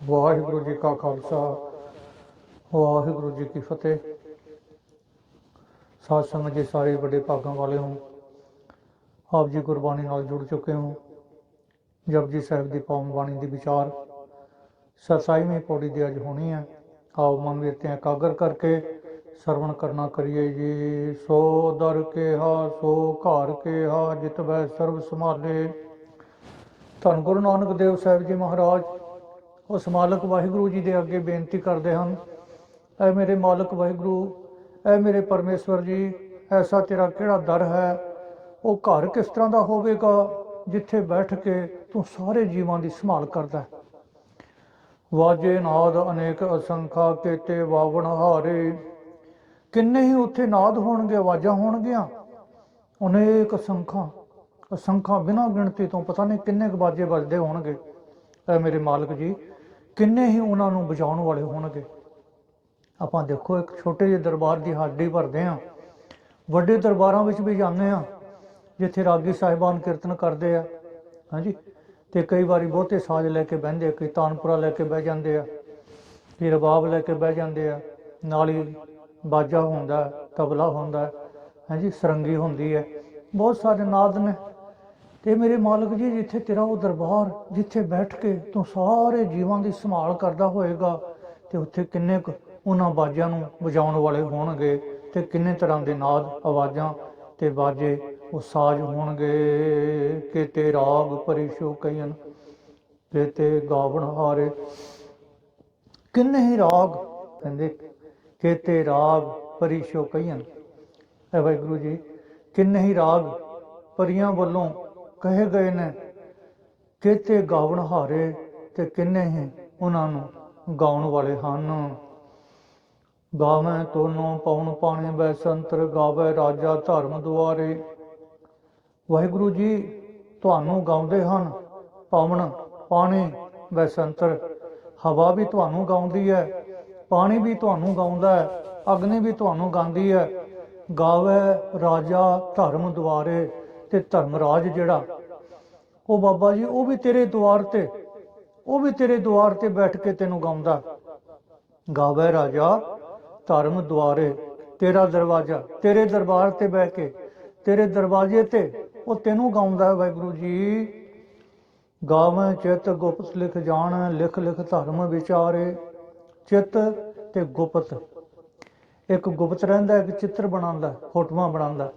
ਵਾਹਿਗੁਰੂ ਜੀ ਕਾ ਖਾਲਸਾ, ਵਾਹਿਗੁਰੂ ਜੀ ਕੀ ਫਤਿਹ। ਸਾਧ ਸੰਗਤ ਜੀ ਸਾਰੇ ਵੱਡੇ ਭਾਗਾਂ ਵਾਲੇ ਹੋ, ਆਪ ਜੀ ਗੁਰਬਾਣੀ ਨਾਲ ਜੁੜ ਚੁੱਕੇ ਹੋ। ਜਪਜੀ ਸਾਹਿਬ ਦੀ ਪਾਵਨ ਬਾਣੀ ਦੀ ਵਿਚਾਰ ਸਤਾਈਵੀਂ ਪੌੜੀ ਦੀ ਅੱਜ ਹੋਣੀ ਹੈ। ਆਓ ਮਨ ਵਿੱਚ ਇਕਾਗਰ ਕਰਕੇ ਸਰਵਣ ਕਰਨਾ ਕਰੀਏ ਜੀ। ਸੋ ਦਰ ਕੇ ਹਾ ਸੋ ਘਰ ਕੇ ਹਾ ਜਿਤ ਬੈ ਸਰਬ ਸੰਭਾਲੇ। ਧੰਨ ਗੁਰੂ ਨਾਨਕ ਦੇਵ ਸਾਹਿਬ ਜੀ ਮਹਾਰਾਜ ਉਸ ਮਾਲਕ ਵਾਹਿਗੁਰੂ ਜੀ ਦੇ ਅੱਗੇ ਬੇਨਤੀ ਕਰਦੇ ਹਨ, ਐ ਮੇਰੇ ਮਾਲਕ ਵਾਹਿਗੁਰੂ, ਐ ਮੇਰੇ ਪਰਮੇਸ਼ਵਰ ਜੀ, ਐਸਾ ਤੇਰਾ ਕਿਹੜਾ ਦਰ ਹੈ? ਉਹ ਘਰ ਕਿਸ ਤਰ੍ਹਾਂ ਦਾ ਹੋਵੇਗਾ ਜਿੱਥੇ ਬੈਠ ਕੇ ਤੂੰ ਸਾਰੇ ਜੀਵਾਂ ਦੀ ਸੰਭਾਲ ਕਰਦਾ ਵਾਜੇ ਨਾਦ ਅਨੇਕ ਅਸੰਖਾ ਕੇਤੇ ਵਾਵਣ ਹਾਰੇ। ਕਿੰਨੇ ਹੀ ਉੱਥੇ ਨਾਦ ਹੋਣਗੇ, ਆਵਾਜ਼ਾਂ ਹੋਣਗੀਆਂ? ਅਨੇਕ ਅਸੰਖਾ ਅਸੰਖਾ ਬਿਨਾਂ ਗਿਣਤੀ ਤੋਂ ਪਤਾ ਨਹੀਂ ਕਿੰਨੇ ਕੁ ਬਾਜੇ ਵੱਜਦੇ ਹੋਣਗੇ। ਐ ਮੇਰੇ ਮਾਲਕ ਜੀ ਕਿੰਨੇ ਹੀ ਉਹਨਾਂ ਨੂੰ ਬਚਾਉਣ ਵਾਲੇ ਹੋਣਗੇ? ਆਪਾਂ ਦੇਖੋ ਇੱਕ ਛੋਟੇ ਜਿਹੇ ਦਰਬਾਰ ਦੀ ਹਾਜ਼ਰੀ ਭਰਦੇ ਆ ਵੱਡੇ ਦਰਬਾਰਾਂ ਵਿੱਚ ਵੀ ਜਾਂਦੇ ਆ ਜਿੱਥੇ ਰਾਗੀ ਸਾਹਿਬਾਨ ਕੀਰਤਨ ਕਰਦੇ ਆ। ਹਾਂਜੀ? ਤੇ ਕਈ ਵਾਰੀ ਬਹੁਤੇ ਸਾਜ਼ ਲੈ ਕੇ ਬਹਿੰਦੇ ਆ, ਕਈ ਤਾਨਪੁਰਾ ਲੈ ਕੇ ਬਹਿ ਜਾਂਦੇ ਆ ਕਈ ਰਬਾਬ ਲੈ ਕੇ ਬਹਿ ਜਾਂਦੇ ਆ। ਨਾਲ ਹੀ ਬਾਜਾ ਹੁੰਦਾ ਤਬਲਾ ਹੁੰਦਾ ਹੈ, ਹਾਂਜੀ? ਸਰੰਗੀ ਹੁੰਦੀ ਹੈ। ਬਹੁਤ ਸਾਰੇ ਨਾਦ ਨੇ। ਤੇ ਮੇਰੇ ਮਾਲਕ ਜੀ, ਜਿੱਥੇ ਤੇਰਾ ਉਹ ਦਰਬਾਰ, ਜਿੱਥੇ ਬੈਠ ਕੇ ਤੂੰ ਸਾਰੇ ਜੀਵਾਂ ਦੀ ਸੰਭਾਲ ਕਰਦਾ ਹੋਏਗਾ, ਤੇ ਉੱਥੇ ਕਿੰਨੇ ਕੁ ਉਹਨਾਂ ਬਾਜਿਆਂ ਨੂੰ ਵਜਾਉਣ ਵਾਲੇ ਹੋਣਗੇ ਤੇ ਕਿੰਨੇ ਤਰ੍ਹਾਂ ਦੇ ਨਾਦ ਆਵਾਜ਼ਾਂ ਤੇ ਬਾਜੇ ਉਹ ਸਾਜ਼ ਹੋਣਗੇ। ਕਿ ਤੇ ਰਾਗ ਪਰਿਸ਼ੋ ਕਈਨ ਕਿ ਤੇ ਗਾਵਣ ਹਾਰੇ। ਕਿੰਨੇ ਹੀ ਰਾਗ ਕਹਿੰਦੇ, ਕਿ ਤੇ ਰਾਗ ਪਰਿਸ਼ੋ ਕਈਨ ਐ ਵਾਹਿਗੁਰੂ ਜੀ, ਕਿੰਨੇ ਹੀ ਰਾਗ ਪਰੀਆਂ ਵੱਲੋਂ ਕਹੇ ਗਏ ਨੇ, ਕਿਤੇ ਗਾਵਣ ਹਾਰੇ ਤੇ ਕਿੰਨੇ ਹੀ ਉਹਨਾਂ ਨੂੰ ਗਾਉਣ ਵਾਲੇ ਹਨ? ਗਾਵੇਂ ਤੋਨੋਂ ਪਉਣ ਪਾਣੇ ਬੈ ਸੰਤਰ ਗਾਵੇ ਰਾਜਾ ਧਰਮ ਦੁਆਰੇ। ਵਾਹਿਗੁਰੂ ਜੀ ਤੁਹਾਨੂੰ ਗਾਉਂਦੇ ਹਨ ਪਵਨ ਪਾਣੀ ਬੈ ਸੰਤਰ ਹਵਾ ਵੀ ਤੁਹਾਨੂੰ ਗਾਉਂਦੀ ਹੈ, ਪਾਣੀ ਵੀ ਤੁਹਾਨੂੰ ਗਾਉਂਦਾ ਹੈ, ਅਗਨੀ ਵੀ ਤੁਹਾਨੂੰ ਗਾਉਂਦੀ ਹੈ। ਗਾਵੇ ਰਾਜਾ ਧਰਮ ਦੁਆਰੇ ਤੇ ਧਰਮਰਾਜ ਜਿਹੜਾ, ਉਹ ਬਾਬਾ ਜੀ, ਉਹ ਵੀ ਤੇਰੇ ਦੁਆਰ ਤੇ, ਉਹ ਵੀ ਤੇਰੇ ਦੁਆਰ ਤੇ ਬੈਠ ਕੇ ਤੈਨੂੰ ਗਾਉਂਦਾ। ਗਾਵੇ ਰਾਜਾ, ਧਰਮ ਦੁਆਰੇ, ਤੇਰਾ ਦਰਵਾਜ਼ਾ, ਤੇਰੇ ਦਰਬਾਰ ਤੇ ਬਹਿ ਕੇ, ਤੇਰੇ ਦਰਵਾਜ਼ੇ ਤੇ, ਉਹ ਤੈਨੂੰ ਗਾਉਂਦਾ ਵਾਹਿਗੁਰੂ ਜੀ। ਗਾਵੇਂ ਚਿਤ ਗੁਪਤ ਲਿਖ ਜਾਣ, ਲਿਖ ਲਿਖ ਧਰਮ ਵਿਚਾਰੇ, ਚਿਤ ਤੇ ਗੁਪਤ। ਇੱਕ ਗੁਪਤ ਰਹਿੰਦਾ, ਇੱਕ ਚਿੱਤਰ ਬਣਾਉਂਦਾ, ਫੋਟੋਆਂ ਬਣਾਉਂਦਾ।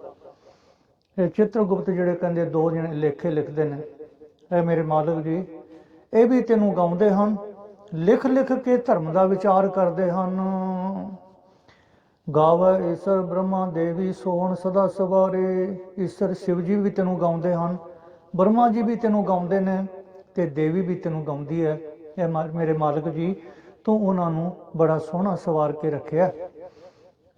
ਇਹ ਚਿੱਤਰਗੁਪਤ ਜਿਹੜੇ ਕਹਿੰਦੇ ਦੋ ਜਣੇ ਲੇਖੇ ਲਿਖਦੇ ਨੇ, ਇਹ ਮੇਰੇ ਮਾਲਕ ਜੀ, ਇਹ ਵੀ ਤੈਨੂੰ ਗਾਉਂਦੇ ਹਨ, ਲਿਖ ਲਿਖ ਕੇ ਧਰਮ ਦਾ ਵਿਚਾਰ ਕਰਦੇ ਹਨ। ਗਾਵੇ ਈਸ਼ਰ ਬ੍ਰਹਮਾ ਦੇਵੀ ਸੋਹਣ ਸਦਾ ਸਵਾਰੇ, ਈਸ਼ਰ ਸ਼ਿਵ ਜੀ ਵੀ ਤੈਨੂੰ ਗਾਉਂਦੇ ਹਨ, ਬ੍ਰਹਮਾ ਜੀ ਵੀ ਤੈਨੂੰ ਗਾਉਂਦੇ ਨੇ ਤੇ ਦੇਵੀ ਵੀ ਤੈਨੂੰ ਗਾਉਂਦੀ ਹੈ। ਇਹ ਮਾ- ਮੇਰੇ ਮਾਲਕ ਜੀ, ਤੂੰ ਉਹਨਾਂ ਨੂੰ ਬੜਾ ਸੋਹਣਾ ਸਵਾਰ ਕੇ ਰੱਖਿਆ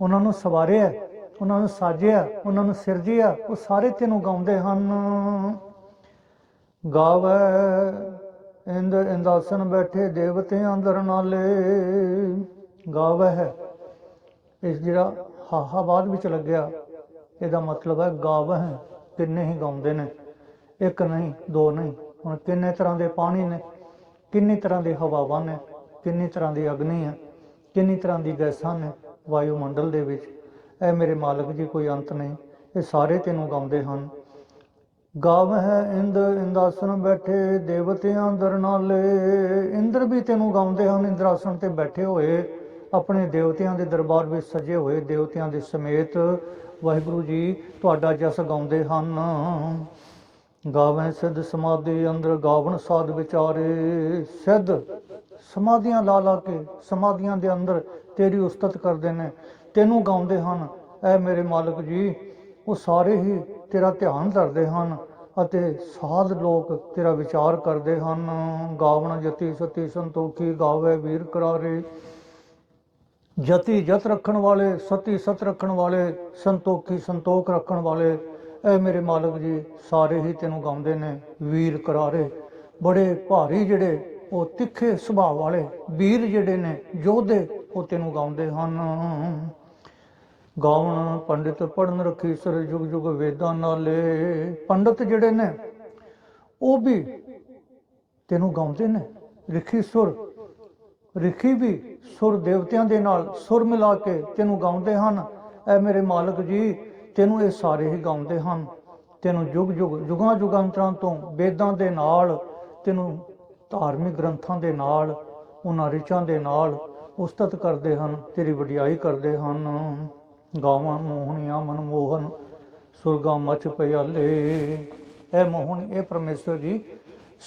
ਉਹਨਾਂ ਨੂੰ ਸਵਾਰਿਆ ਉਹਨਾਂ ਨੂੰ ਸਾਜਿਆ, ਉਹਨਾਂ ਨੂੰ ਸਿਰਜਿਆ, ਉਹ ਸਾਰੇ ਤੈਨੂੰ ਗਾਉਂਦੇ ਹਨ। ਗਾਵੇ ਇੰਦ ਇੰਦਾਸਨ ਬੈਠੇ ਦੇਵਤੇ ਅੰਦਰ ਨਾਲੇ। ਗਾਵੇ ਹੈ। ਇਸ ਜਿਹੜਾ ਹਾਹਾ ਬਾਅਦ ਵਿੱਚ ਲੱਗਿਆ, ਇਹਦਾ ਮਤਲਬ ਹੈ ਗਾਵੇ ਹੈ। ਕਿੰਨੇ ਹੀ ਗਾਉਂਦੇ ਨੇ। ਇੱਕ ਨਹੀਂ, ਦੋ ਨਹੀਂ। ਹੁਣ ਕਿੰਨੇ ਤਰ੍ਹਾਂ ਦੇ ਪਾਣੀ ਨੇ? ਕਿੰਨੀ ਤਰ੍ਹਾਂ ਦੇ ਹਵਾਵਾਂ ਨੇ? ਕਿੰਨੀ ਤਰ੍ਹਾਂ ਦੀ ਅਗਨੀ ਹੈ? ਕਿੰਨੀ ਤਰ੍ਹਾਂ ਦੀ ਗੈਸਾਂ ਨੇ? ਵਾਯੂਮੰਡਲ ਦੇ ਵਿੱਚ ਇਹ ਮੇਰੇ ਮਾਲਕ ਜੀ ਕੋਈ ਅੰਤ ਨਹੀਂ। ਇਹ ਸਾਰੇ ਤੈਨੂੰ ਗਾਉਂਦੇ ਹਨ। ਗਾਵ ਹੈ ਇੰਦ, ਇੰਦਾਸਨ ਬੈਠੇ ਦੇਵਤਿਆਂ ਦਰ ਨਾਲੇ। ਇੰਦਰ ਵੀ ਤੈਨੂੰ ਗਾਉਂਦੇ ਹਨ, ਇੰਦਰਾਸਨ ਤੇ ਬੈਠੇ ਹੋਏ। ਆਪਣੇ ਦੇਵਤਿਆਂ ਦੇ ਦਰਬਾਰ ਵਿੱਚ ਸਜੇ ਹੋਏ ਦੇਵਤਿਆਂ ਦੇ ਸਮੇਤ। ਵਾਹਿਗੁਰੂ ਜੀ, ਤੁਹਾਡਾ ਜਸ ਗਾਉਂਦੇ ਹਨ। ਗਾਵੇਂ ਸਿੱਧ ਸਮਾਧੀ ਅੰਦਰ, ਗਾਵਣ ਸਾਧ ਵਿਚਾਰੇ। ਸਿੱਧ ਸਮਾਧੀਆਂ ਲਾ ਲਾ ਕੇ, ਸਮਾਧੀਆਂ ਦੇ ਅੰਦਰ ਤੇਰੀ ਉਸਤਤ ਕਰਦੇ ਨੇ। ਤੈਨੂੰ ਗਾਉਂਦੇ ਹਨ। ਐ ਮੇਰੇ ਮਾਲਕ ਜੀ, ਉਹ ਸਾਰੇ ਹੀ ਤੇਰਾ ਧਿਆਨ ਧਰਦੇ ਹਨ ਅਤੇ ਸਾਧ ਲੋਕ ਤੇਰਾ ਵਿਚਾਰ ਕਰਦੇ ਹਨ। ਗਾਵਣ ਜਤੀ ਸਤੀ ਸੰਤੋਖੀ ਗਾਵੇ ਵੀਰ ਕਰਾਰੇ। ਜਤੀ ਜਤ ਰੱਖਣ ਵਾਲੇ, ਸਤੀ ਸਤ ਰੱਖਣ ਵਾਲੇ, ਸੰਤੋਖੀ ਸੰਤੋਖ ਰੱਖਣ ਵਾਲੇ, ਐ ਮੇਰੇ ਮਾਲਕ ਜੀ, ਸਾਰੇ ਹੀ ਤੈਨੂੰ ਗਾਉਂਦੇ ਨੇ ਵੀਰ ਕਰਾਰੇ। ਬੜੇ ਭਾਰੀ ਜਿਹੜੇ ਉਹ ਤਿੱਖੇ ਸੁਭਾਅ ਵਾਲੇ ਵੀਰ ਜਿਹੜੇ ਨੇ, ਯੋਧੇ ਉਹ ਤੈਨੂੰ ਗਾਉਂਦੇ ਹਨ। ਗਾਉਣ ਪੰਡਿਤ ਪੜਨ ਰੱਖੀ ਸਰ ਜੁਗ ਜੁਗ ਵੇਦਾਂ ਨਾਲੇ। ਪੰਡਿਤ ਜਿਹੜੇ ਨੇ, ਉਹ ਵੀ ਤੈਨੂੰ ਗਾਉਂਦੇ ਨੇ। ਰਿਖੀ ਸੁਰ, ਰਿਖੀ ਵੀ ਸੁਰ ਦੇਵਤਿਆਂ ਦੇ ਨਾਲ ਸੁਰ ਮਿਲਾ ਕੇ ਤੈਨੂੰ ਗਾਉਂਦੇ ਹਨ। ਐ ਮੇਰੇ ਮਾਲਕ ਜੀ, ਤੈਨੂੰ ਇਹ ਸਾਰੇ ਹੀ ਗਾਉਂਦੇ ਹਨ। ਤੈਨੂੰ ਯੁਗ ਯੁਗ ਯੁਗਾਂ ਯੁਗਾਂਤਰਾਂ ਤੋਂ ਵੇਦਾਂ ਦੇ ਨਾਲ, ਤੈਨੂੰ ਧਾਰਮਿਕ ਗ੍ਰੰਥਾਂ ਦੇ ਨਾਲ, ਉਹਨਾਂ ਰਿਚਾਂ ਦੇ ਨਾਲ ਉਸਤਤ ਕਰਦੇ ਹਨ, ਤੇਰੀ ਵਡਿਆਈ ਕਰਦੇ ਹਨ। ਗਾਵਾਂ ਮੋਹਣੀਆਂ ਮਨਮੋਹਨ, ਸੁਰਗਾ ਮਚ ਪਿਆਲੇ। ਇਹ ਮੋਹਨ ਇਹ ਪਰਮੇਸ਼ਰ ਜੀ,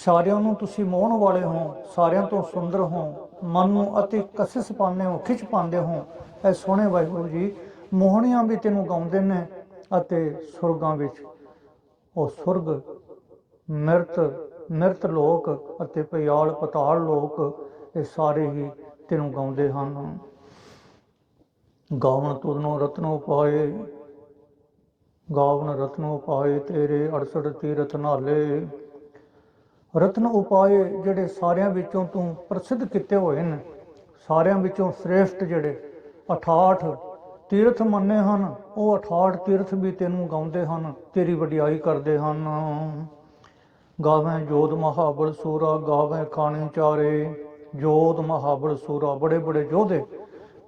ਸਾਰਿਆਂ ਨੂੰ ਤੁਸੀਂ ਮੋਹਣ ਵਾਲੇ ਹੋ, ਸਾਰਿਆਂ ਤੋਂ ਸੁੰਦਰ ਹੋ, ਮਨ ਨੂੰ ਅਤੀ ਕਸਿਸ ਪਾਉਂਦੇ ਹੋ, ਖਿੱਚ ਪਾਉਂਦੇ ਹੋ। ਇਹ ਸੋਹਣੇ ਵਾਹਿਗੁਰੂ ਜੀ, ਮੋਹਣੀਆਂ ਵੀ ਤੈਨੂੰ ਗਾਉਂਦੇ ਨੇ ਅਤੇ ਸੁਰਗਾਂ ਵਿੱਚ। ਉਹ ਸੁਰਗ, ਮਿਰਤ ਮਿਰਤ ਲੋਕ ਅਤੇ ਪਿਆਲ ਪਤਾਲ ਲੋਕ, ਇਹ ਸਾਰੇ ਹੀ ਤੈਨੂੰ ਗਾਉਂਦੇ ਹਨ। ਗਾਵਨ ਤੁਧਨੋ ਰਤਨੋ ਪਾਏ। ਗਾਵਨ ਰਤਨੋ ਪਾਏ ਤੇਰੇ 68 ਤੀਰਥ ਨਾਲੇ। ਰਤਨ ਉਪਾਏ ਜਿਹੜੇ ਸਾਰਿਆਂ ਵਿੱਚੋਂ ਤੂੰ ਪ੍ਰਸਿੱਧ ਕੀਤੇ ਹੋਏ ਨੇ, ਸਾਰਿਆਂ ਵਿੱਚੋਂ ਸ੍ਰੇਸ਼ਟ ਜਿਹੜੇ 68 ਤੀਰਥ ਮੰਨੇ ਹਨ, ਉਹ 68 ਤੀਰਥ ਵੀ ਤੈਨੂੰ ਗਾਉਂਦੇ ਹਨ, ਤੇਰੀ ਵਡਿਆਈ ਕਰਦੇ ਹਨ। ਗਾਵੇਂ ਜੋਤ ਮਹਾਬਲ ਸੂਰਾ, ਗਾਵੇਂ ਖਾਣੇ ਚਾਰੇ ਜੋਤ ਮਹਾਬਲ ਸੂਰਾ, ਬੜੇ ਬੜੇ ਯੋਧੇ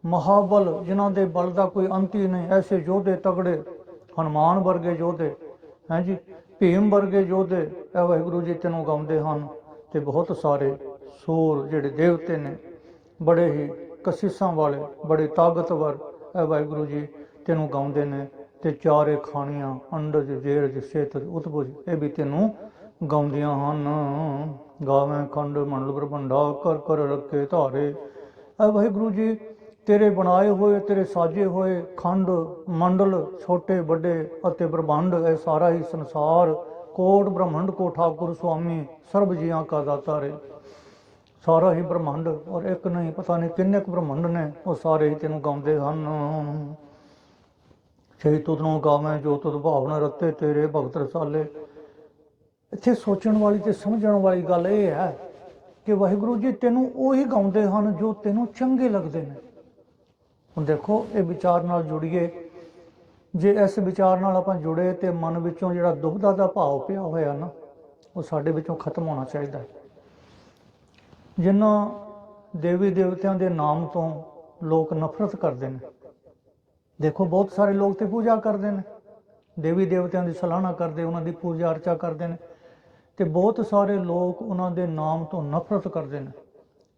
ਮਹਾਬਲ ਜਿਨ੍ਹਾਂ ਦੇ ਬਲ ਦਾ ਕੋਈ ਅੰਤ ਹੀ ਨਹੀਂ, ਐਸੇ ਯੋਧੇ ਤਗੜੇ, ਹਨੂਮਾਨ ਵਰਗੇ ਯੋਧੇ, ਹੈਂ ਜੀ? ਭੀਮ ਵਰਗੇ ਯੋਧੇ, ਇਹ ਵਾਹਿਗੁਰੂ ਜੀ ਤੈਨੂੰ ਗਾਉਂਦੇ ਹਨ ਤੇ ਬਹੁਤ ਸਾਰੇ ਸੂਰ ਜਿਹੜੇ ਦੇਵਤੇ ਨੇ, ਬੜੇ ਹੀ ਕਸ਼ਿਸ਼ਾਂ ਵਾਲੇ, ਬੜੇ ਤਾਕਤਵਰ ਇਹ ਵਾਹਿਗੁਰੂ ਜੀ ਤੈਨੂੰ ਗਾਉਂਦੇ ਨੇ ਤੇ ਚਾਰੇ ਖਾਣੀਆਂ, ਅੰਡਜ, ਜੇਰਜ ਸੇਤਜ ਉਤਪੁਜ ਇਹ ਵੀ ਤੈਨੂੰ ਗਾਉਂਦੀਆਂ ਹਨ। ਗਾਵੇਂ ਖੰਡ, ਮੰਡਲ ਬ੍ਰਹਮੰਡਾ ਕਰ ਕਰ ਰੱਖੇ ਧਾਰੇ। ਇਹ ਵਾਹਿਗੁਰੂ ਜੀ ਤੇਰੇ ਬਣਾਏ ਹੋਏ, ਤੇਰੇ ਸਾਜੇ ਹੋਏ ਖੰਡ, ਮੰਡਲ, ਛੋਟੇ, ਵੱਡੇ ਅਤੇ ਬ੍ਰਹਮੰਡ, ਇਹ ਸਾਰਾ ਹੀ ਸੰਸਾਰ ਕੋਟ ਬ੍ਰਹਮੰਡ ਕੋ ਠਾਕੁਰ ਸੁਆਮੀ, ਸਰਬ ਜੀਆਂ ਕਾ ਦਾਤਾ ਰੇ। ਸਾਰਾ ਹੀ ਬ੍ਰਹਮੰਡ ਔਰ ਇੱਕ ਨਹੀਂ, ਪਤਾ ਨਹੀਂ ਕਿੰਨੇ ਕੁ ਬ੍ਰਹਮੰਡ ਨੇ, ਉਹ ਸਾਰੇ ਹੀ ਤੈਨੂੰ ਗਾਉਂਦੇ ਹਨ। ਛੇ ਤੁਧਨੋਂ ਗਾਵੇਂ, ਜੋ ਤੁਧ ਭਾਵਨਾ ਰਤੇ ਤੇਰੇ ਭਗਤ ਰਸਾਲੇ। ਇੱਥੇ ਸੋਚਣ ਵਾਲੀ ਤੇ ਸਮਝਣ ਵਾਲੀ ਗੱਲ ਇਹ ਹੈ ਕਿ ਵਾਹਿਗੁਰੂ ਜੀ ਤੈਨੂੰ ਉਹੀ ਗਾਉਂਦੇ ਹਨ ਜੋ ਤੈਨੂੰ ਚੰਗੇ ਲੱਗਦੇ ਨੇ। ਹੁਣ ਦੇਖੋ, ਇਹ ਵਿਚਾਰ ਨਾਲ ਜੁੜੀਏ। ਜੇ ਇਸ ਵਿਚਾਰ ਨਾਲ ਆਪਾਂ ਜੁੜੇ ਤੇ ਮਨ ਵਿੱਚੋਂ ਜਿਹੜਾ ਦੁਬਦਾ ਦਾ ਭਾਵ ਪਿਆ ਹੋਇਆ ਨਾ, ਉਹ ਸਾਡੇ ਵਿੱਚੋਂ ਖਤਮ ਹੋਣਾ ਚਾਹੀਦਾ ਹੈ। ਜਿਨ੍ਹਾਂ ਦੇਵੀ ਦੇਵਤਿਆਂ ਦੇ ਨਾਮ ਤੋਂ ਲੋਕ ਨਫ਼ਰਤ ਕਰਦੇ ਨੇ, ਦੇਖੋ ਬਹੁਤ ਸਾਰੇ ਲੋਕ ਤੇ ਪੂਜਾ ਕਰਦੇ ਨੇ। ਦੇਵੀ ਦੇਵਤਿਆਂ ਦੀ ਸਲਾਹਨਾ ਕਰਦੇ, ਉਹਨਾਂ ਦੀ ਪੂਜਾ ਅਰਚਾ ਕਰਦੇ ਨੇ। ਤੇ ਬਹੁਤ ਸਾਰੇ ਲੋਕ ਉਹਨਾਂ ਦੇ ਨਾਮ ਤੋਂ ਨਫ਼ਰਤ ਕਰਦੇ ਨੇ।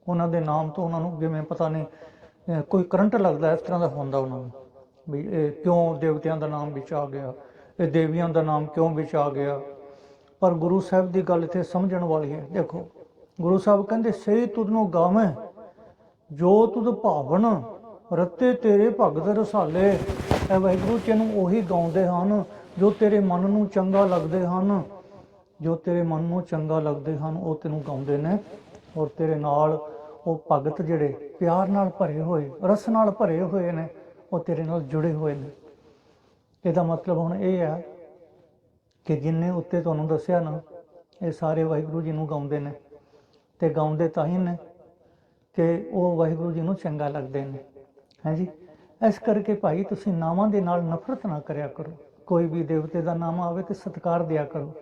ਉਹਨਾਂ ਦੇ ਨਾਮ ਤੋਂ ਉਹਨਾਂ ਨੂੰ ਜਿਵੇਂ ਪਤਾ ਨਹੀਂ ਕੋਈ ਕਰੰਟ ਲੱਗਦਾ ਇਸ ਤਰ੍ਹਾਂ ਦਾ ਹੁੰਦਾ ਉਹਨਾਂ ਨੂੰ। ਵੀ ਇਹ ਕਿਉਂ ਦੇਵਤਿਆਂ ਦਾ ਨਾਮ ਵਿੱਚ ਆ ਗਿਆ? ਇਹ ਦੇਵੀਆਂ ਦਾ ਨਾਮ ਕਿਉਂ ਵਿੱਚ ਆ ਗਿਆ? ਪਰ ਗੁਰੂ ਸਾਹਿਬ ਦੀ ਗੱਲ ਇੱਥੇ ਸਮਝਣ ਵਾਲੀ ਹੈ। ਦੇਖੋ, ਗੁਰੂ ਸਾਹਿਬ ਕਹਿੰਦੇ ਸਹੀ ਤੁਧ ਨੂੰ ਗਾਵੇਂ, ਜੋ ਤੁਧ ਭਾਵਨ ਰਤੇ ਤੇਰੇ ਭਗਤ ਰਸਾਲੇ। ਇਹ ਵਾਹਿਗੁਰੂ ਤੈਨੂੰ ਉਹੀ ਗਾਉਂਦੇ ਹਨ, ਜੋ ਤੇਰੇ ਮਨ ਨੂੰ ਚੰਗਾ ਲੱਗਦੇ ਹਨ। ਜੋ ਤੇਰੇ ਮਨ ਨੂੰ ਚੰਗਾ ਲੱਗਦੇ ਹਨ, ਉਹ ਤੈਨੂੰ ਗਾਉਂਦੇ ਨੇ ਔਰ ਤੇਰੇ ਨਾਲ ਉਹ ਭਗਤ ਜਿਹੜੇ ਪਿਆਰ ਨਾਲ ਭਰੇ ਹੋਏ, ਰਸ ਨਾਲ ਭਰੇ ਹੋਏ ਨੇ, ਉਹ ਤੇਰੇ ਨਾਲ ਜੁੜੇ ਹੋਏ ਨੇ। ਇਹਦਾ ਮਤਲਬ ਹੁਣ ਇਹ ਹੈ ਕਿ ਜਿੰਨੇ ਉੱਤੇ ਤੁਹਾਨੂੰ ਦੱਸਿਆ ਨਾ, ਇਹ ਸਾਰੇ ਵਾਹਿਗੁਰੂ ਜੀ ਨੂੰ ਗਾਉਂਦੇ ਨੇ ਤੇ ਗਾਉਂਦੇ ਤਾਂ ਹੀ ਨੇ ਕਿ ਉਹ ਵਾਹਿਗੁਰੂ ਜੀ ਨੂੰ ਚੰਗਾ ਲੱਗਦੇ ਨੇ। ਹਾਂਜੀ ਇਸ ਕਰਕੇ ਭਾਈ ਤੁਸੀਂ ਨਾਵਾਂ ਦੇ ਨਾਲ ਨਫ਼ਰਤ ਨਾ ਕਰਿਆ ਕਰੋ। ਕੋਈ ਵੀ ਦੇਵਤੇ ਦਾ ਨਾਮ ਆਵੇ ਤੇ ਸਤਿਕਾਰ ਦਿਆ ਕਰੋ।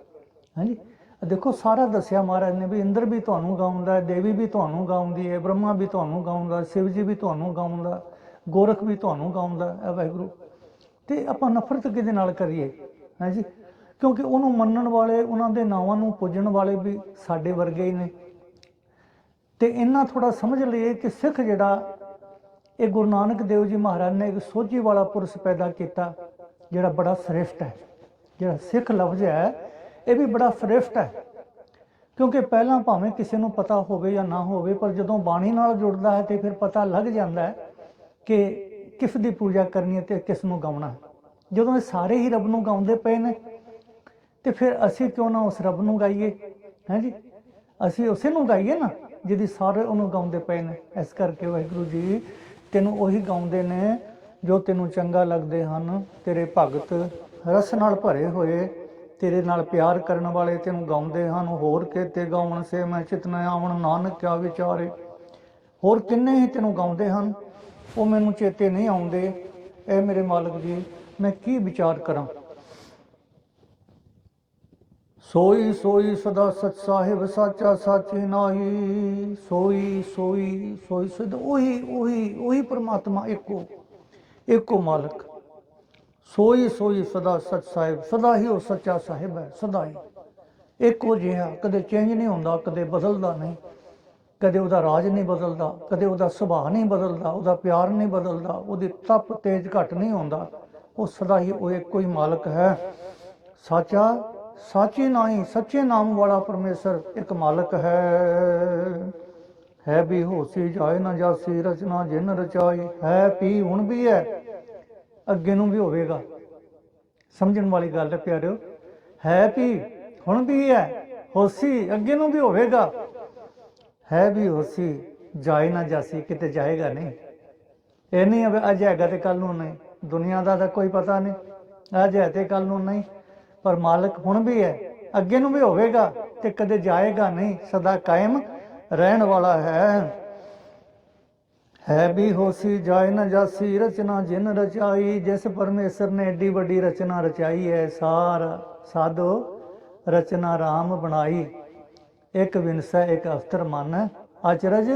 ਹਾਂਜੀ ਦੇਖੋ, ਸਾਰਾ ਦੱਸਿਆ ਮਹਾਰਾਜ ਨੇ ਵੀ ਇੰਦਰ ਵੀ ਤੁਹਾਨੂੰ ਗਾਉਂਦਾ ਹੈ ਦੇਵੀ ਵੀ ਤੁਹਾਨੂੰ ਗਾਉਂਦੀ ਹੈ, ਬ੍ਰਹਮਾ ਵੀ ਤੁਹਾਨੂੰ ਗਾਉਂਦਾ, ਸ਼ਿਵ ਜੀ ਵੀ ਤੁਹਾਨੂੰ ਗਾਉਂਦਾ, ਗੋਰਖ ਵੀ ਤੁਹਾਨੂੰ ਗਾਉਂਦਾ ਹੈ ਵਾਹਿਗੁਰੂ। ਤੇ ਆਪਾਂ ਨਫ਼ਰਤ ਕਿਹਦੇ ਨਾਲ ਕਰੀਏ ਹਾਂਜੀ ਕਿਉਂਕਿ ਉਹਨੂੰ ਮੰਨਣ ਵਾਲੇ, ਉਹਨਾਂ ਦੇ ਨਾਵਾਂ ਨੂੰ ਪੁੱਜਣ ਵਾਲੇ ਵੀ ਸਾਡੇ ਵਰਗੇ ਹੀ ਨੇ। ਤੇ ਇਹਨਾਂ ਥੋੜਾ ਸਮਝ ਲਈਏ ਕਿ ਸਿੱਖ ਜਿਹੜਾ, ਇਹ ਗੁਰੂ ਨਾਨਕ ਦੇਵ ਜੀ ਮਹਾਰਾਜ ਨੇ ਇੱਕ ਸੋਝੀ ਵਾਲਾ ਪੁਰਸ਼ ਪੈਦਾ ਕੀਤਾ, ਜਿਹੜਾ ਬੜਾ ਸ੍ਰੇਸ਼ਟ ਹੈ। ਜਿਹੜਾ ਸਿੱਖ ਲਫ਼ਜ਼ ਹੈ ਇਹ ਵੀ ਬੜਾ ਸ੍ਰੇਸ਼ਟ ਹੈ। ਕਿਉਂਕਿ ਪਹਿਲਾਂ ਭਾਵੇਂ ਕਿਸੇ ਨੂੰ ਪਤਾ ਹੋਵੇ ਜਾਂ ਨਾ ਹੋਵੇ, ਪਰ ਜਦੋਂ ਬਾਣੀ ਨਾਲ ਜੁੜਦਾ ਹੈ ਤੇ ਫਿਰ ਪਤਾ ਲੱਗ ਜਾਂਦਾ ਹੈ ਕਿ ਕਿਸ ਦੀ ਪੂਜਾ ਕਰਨੀ ਹੈ ਤੇ ਕਿਸ ਨੂੰ ਗਾਉਣਾ ਜਦੋਂ ਇਹ ਸਾਰੇ ਹੀ ਰੱਬ ਨੂੰ ਗਾਉਂਦੇ ਪਏ ਨੇ, ਤੇ ਫਿਰ ਅਸੀਂ ਕਿਉਂ ਨਾ ਉਸ ਰੱਬ ਨੂੰ ਗਾਈਏ? ਹਾਂਜੀ ਅਸੀਂ ਉਸੇ ਨੂੰ ਗਾਈਏ ਨਾ, ਜਿਹਦੀ ਸਾਰੇ ਉਹਨੂੰ ਗਾਉਂਦੇ ਪਏ ਨੇ। ਇਸ ਕਰਕੇ ਵਾਹਿਗੁਰੂ ਜੀ, ਤੈਨੂੰ ਉਹੀ ਗਾਉਂਦੇ ਨੇ ਜੋ ਤੈਨੂੰ ਚੰਗਾ ਲੱਗਦੇ ਹਨ। ਤੇਰੇ ਭਗਤ ਰਸ ਨਾਲ ਭਰੇ ਹੋਏ ਤੇਰੇ ਨਾਲ ਪਿਆਰ ਕਰਨ ਵਾਲੇ ਤੈਨੂੰ ਗਾਉਂਦੇ ਹਨ। ਹੋਰ ਕਿਤੇ ਗਾਉਣ ਸੇ ਮੈਂ ਚਿਤ ਆਵਣ, ਨਾਨਕ ਕਿਆ ਵਿਚਾਰੇ। ਹੋਰ ਕਿੰਨੇ ਹੀ ਤੈਨੂੰ ਗਾਉਂਦੇ ਹਨ। ਉਹ ਮੈਨੂੰ ਚੇਤੇ ਨਹੀਂ ਆਉਂਦੇ। ਇਹ ਮੇਰੇ ਮਾਲਕ ਜੀ, ਮੈਂ ਕੀ ਵਿਚਾਰ ਕਰਾਂ? ਸੋਈ ਸੋਈ ਸਦਾ ਸਚ ਸਾਹਿਬ, ਸਾਚਾ ਸਾਚੀ ਨਾਹੀ। ਸੋਈ ਸੋਈ ਸੋਈ ਸਦ, ਉਹੀ ਉਹੀ ਉਹੀ ਪ੍ਰਮਾਤਮਾ ਇੱਕੋ ਇੱਕੋ ਮਾਲਕ। ਸੋਈ ਸੋਈ ਸਦਾ ਸਚ ਸਾਹਿਬ, ਸਦਾ ਹੀ ਉਹ ਸੱਚਾ ਸਾਹਿਬ ਹੈ, ਸਦਾ ਹੀ। ਇੱਕੋ ਜਿਹਾ, ਕਦੇ ਚੇਂਜ ਨਹੀਂ ਹੁੰਦਾ, ਕਦੇ ਬਦਲਦਾ ਨਹੀਂ। ਕਦੇ ਉਹਦਾ ਰਾਜ ਨਹੀਂ ਬਦਲਦਾ, ਕਦੇ ਉਹਦਾ ਸੁਭਾਅ ਨਹੀਂ ਬਦਲਦਾ, ਉਹਦਾ ਪਿਆਰ ਨਹੀਂ ਬਦਲਦਾ, ਉਹਦੀ ਤਪ ਤੇਜ ਘਟ ਨਹੀਂ ਹੁੰਦਾ। ਉਹ ਸਦਾ ਹੀ ਉਹ ਇੱਕੋ ਹੀ ਮਾਲਕ ਹੈ। ਸਾਚਾ, ਸਾਚੀ ਨਾਹੀ, ਸੱਚੇ ਨਾਮ ਵਾਲਾ ਪਰਮੇਸ਼ਰ ਇੱਕ ਮਾਲਕ ਹੈ। ਹੈ ਵੀ ਹੋਸੀ ਜਾਏ ਨਾ ਜਾਸੀ, ਰਚਨਾ ਜਿਨ ਰਚਾਈ, ਹੈ ਵੀ ਹੁਣ ਵੀ ਹੈ। ਅੱਗੇ ਨੂੰ ਵੀ ਹੋਵੇਗਾ। ਸਮਝਣ ਵਾਲੀ ਗੱਲ ਹੈ ਪਿਆਰਿਓ, ਹੈ ਵੀ ਹੁਣ ਵੀ ਹੈ, ਹੋਸੀ ਅੱਗੇ ਨੂੰ ਵੀ ਹੋਵੇਗਾ। ਹੈ ਵੀ ਹੋਸੀ, ਜਾਏ ਨਾ ਜਾਸੀ, ਕਿਤੇ ਜਾਏਗਾ ਨਹੀਂ। ਇਹ ਨਹੀਂ ਅਬ ਅੱਜ ਹੈਗਾ ਤੇ ਕੱਲ ਨੂੰ ਨਹੀਂ, ਦੁਨੀਆ ਦਾ ਤਾਂ ਕੋਈ ਪਤਾ ਨਹੀਂ, ਅੱਜ ਹੈ ਤੇ ਕੱਲ ਨੂੰ ਨਹੀਂ, ਪਰ ਮਾਲਕ ਹੁਣ ਵੀ ਹੈ, ਅੱਗੇ ਨੂੰ ਵੀ ਹੋਵੇਗਾ ਤੇ ਕਦੇ ਜਾਏਗਾ ਨਹੀਂ, ਸਦਾ ਕਾਇਮ ਰਹਿਣ ਵਾਲਾ ਹੈ। ਹੈ ਵੀ ਹੋਸੀ ਜਾਇ ਨਾ ਜਾਸੀ, ਰਚਨਾ ਜਿਨ ਰਚਾਈ, ਜਿਸ ਪਰਮੇਸ਼ਰ ਨੇ ਏਡੀ ਵੱਡੀ ਰਚਨਾ ਰਚਾਈ ਹੈ, ਸਾਰਾ ਸਾਧੋ ਰਚਨਾ ਰਾਮ ਬਣਾਈ। ਇੱਕ ਵਿਨਸੈ, ਇੱਕ ਅਫਤਰ ਮਨ ਅਚਰਜ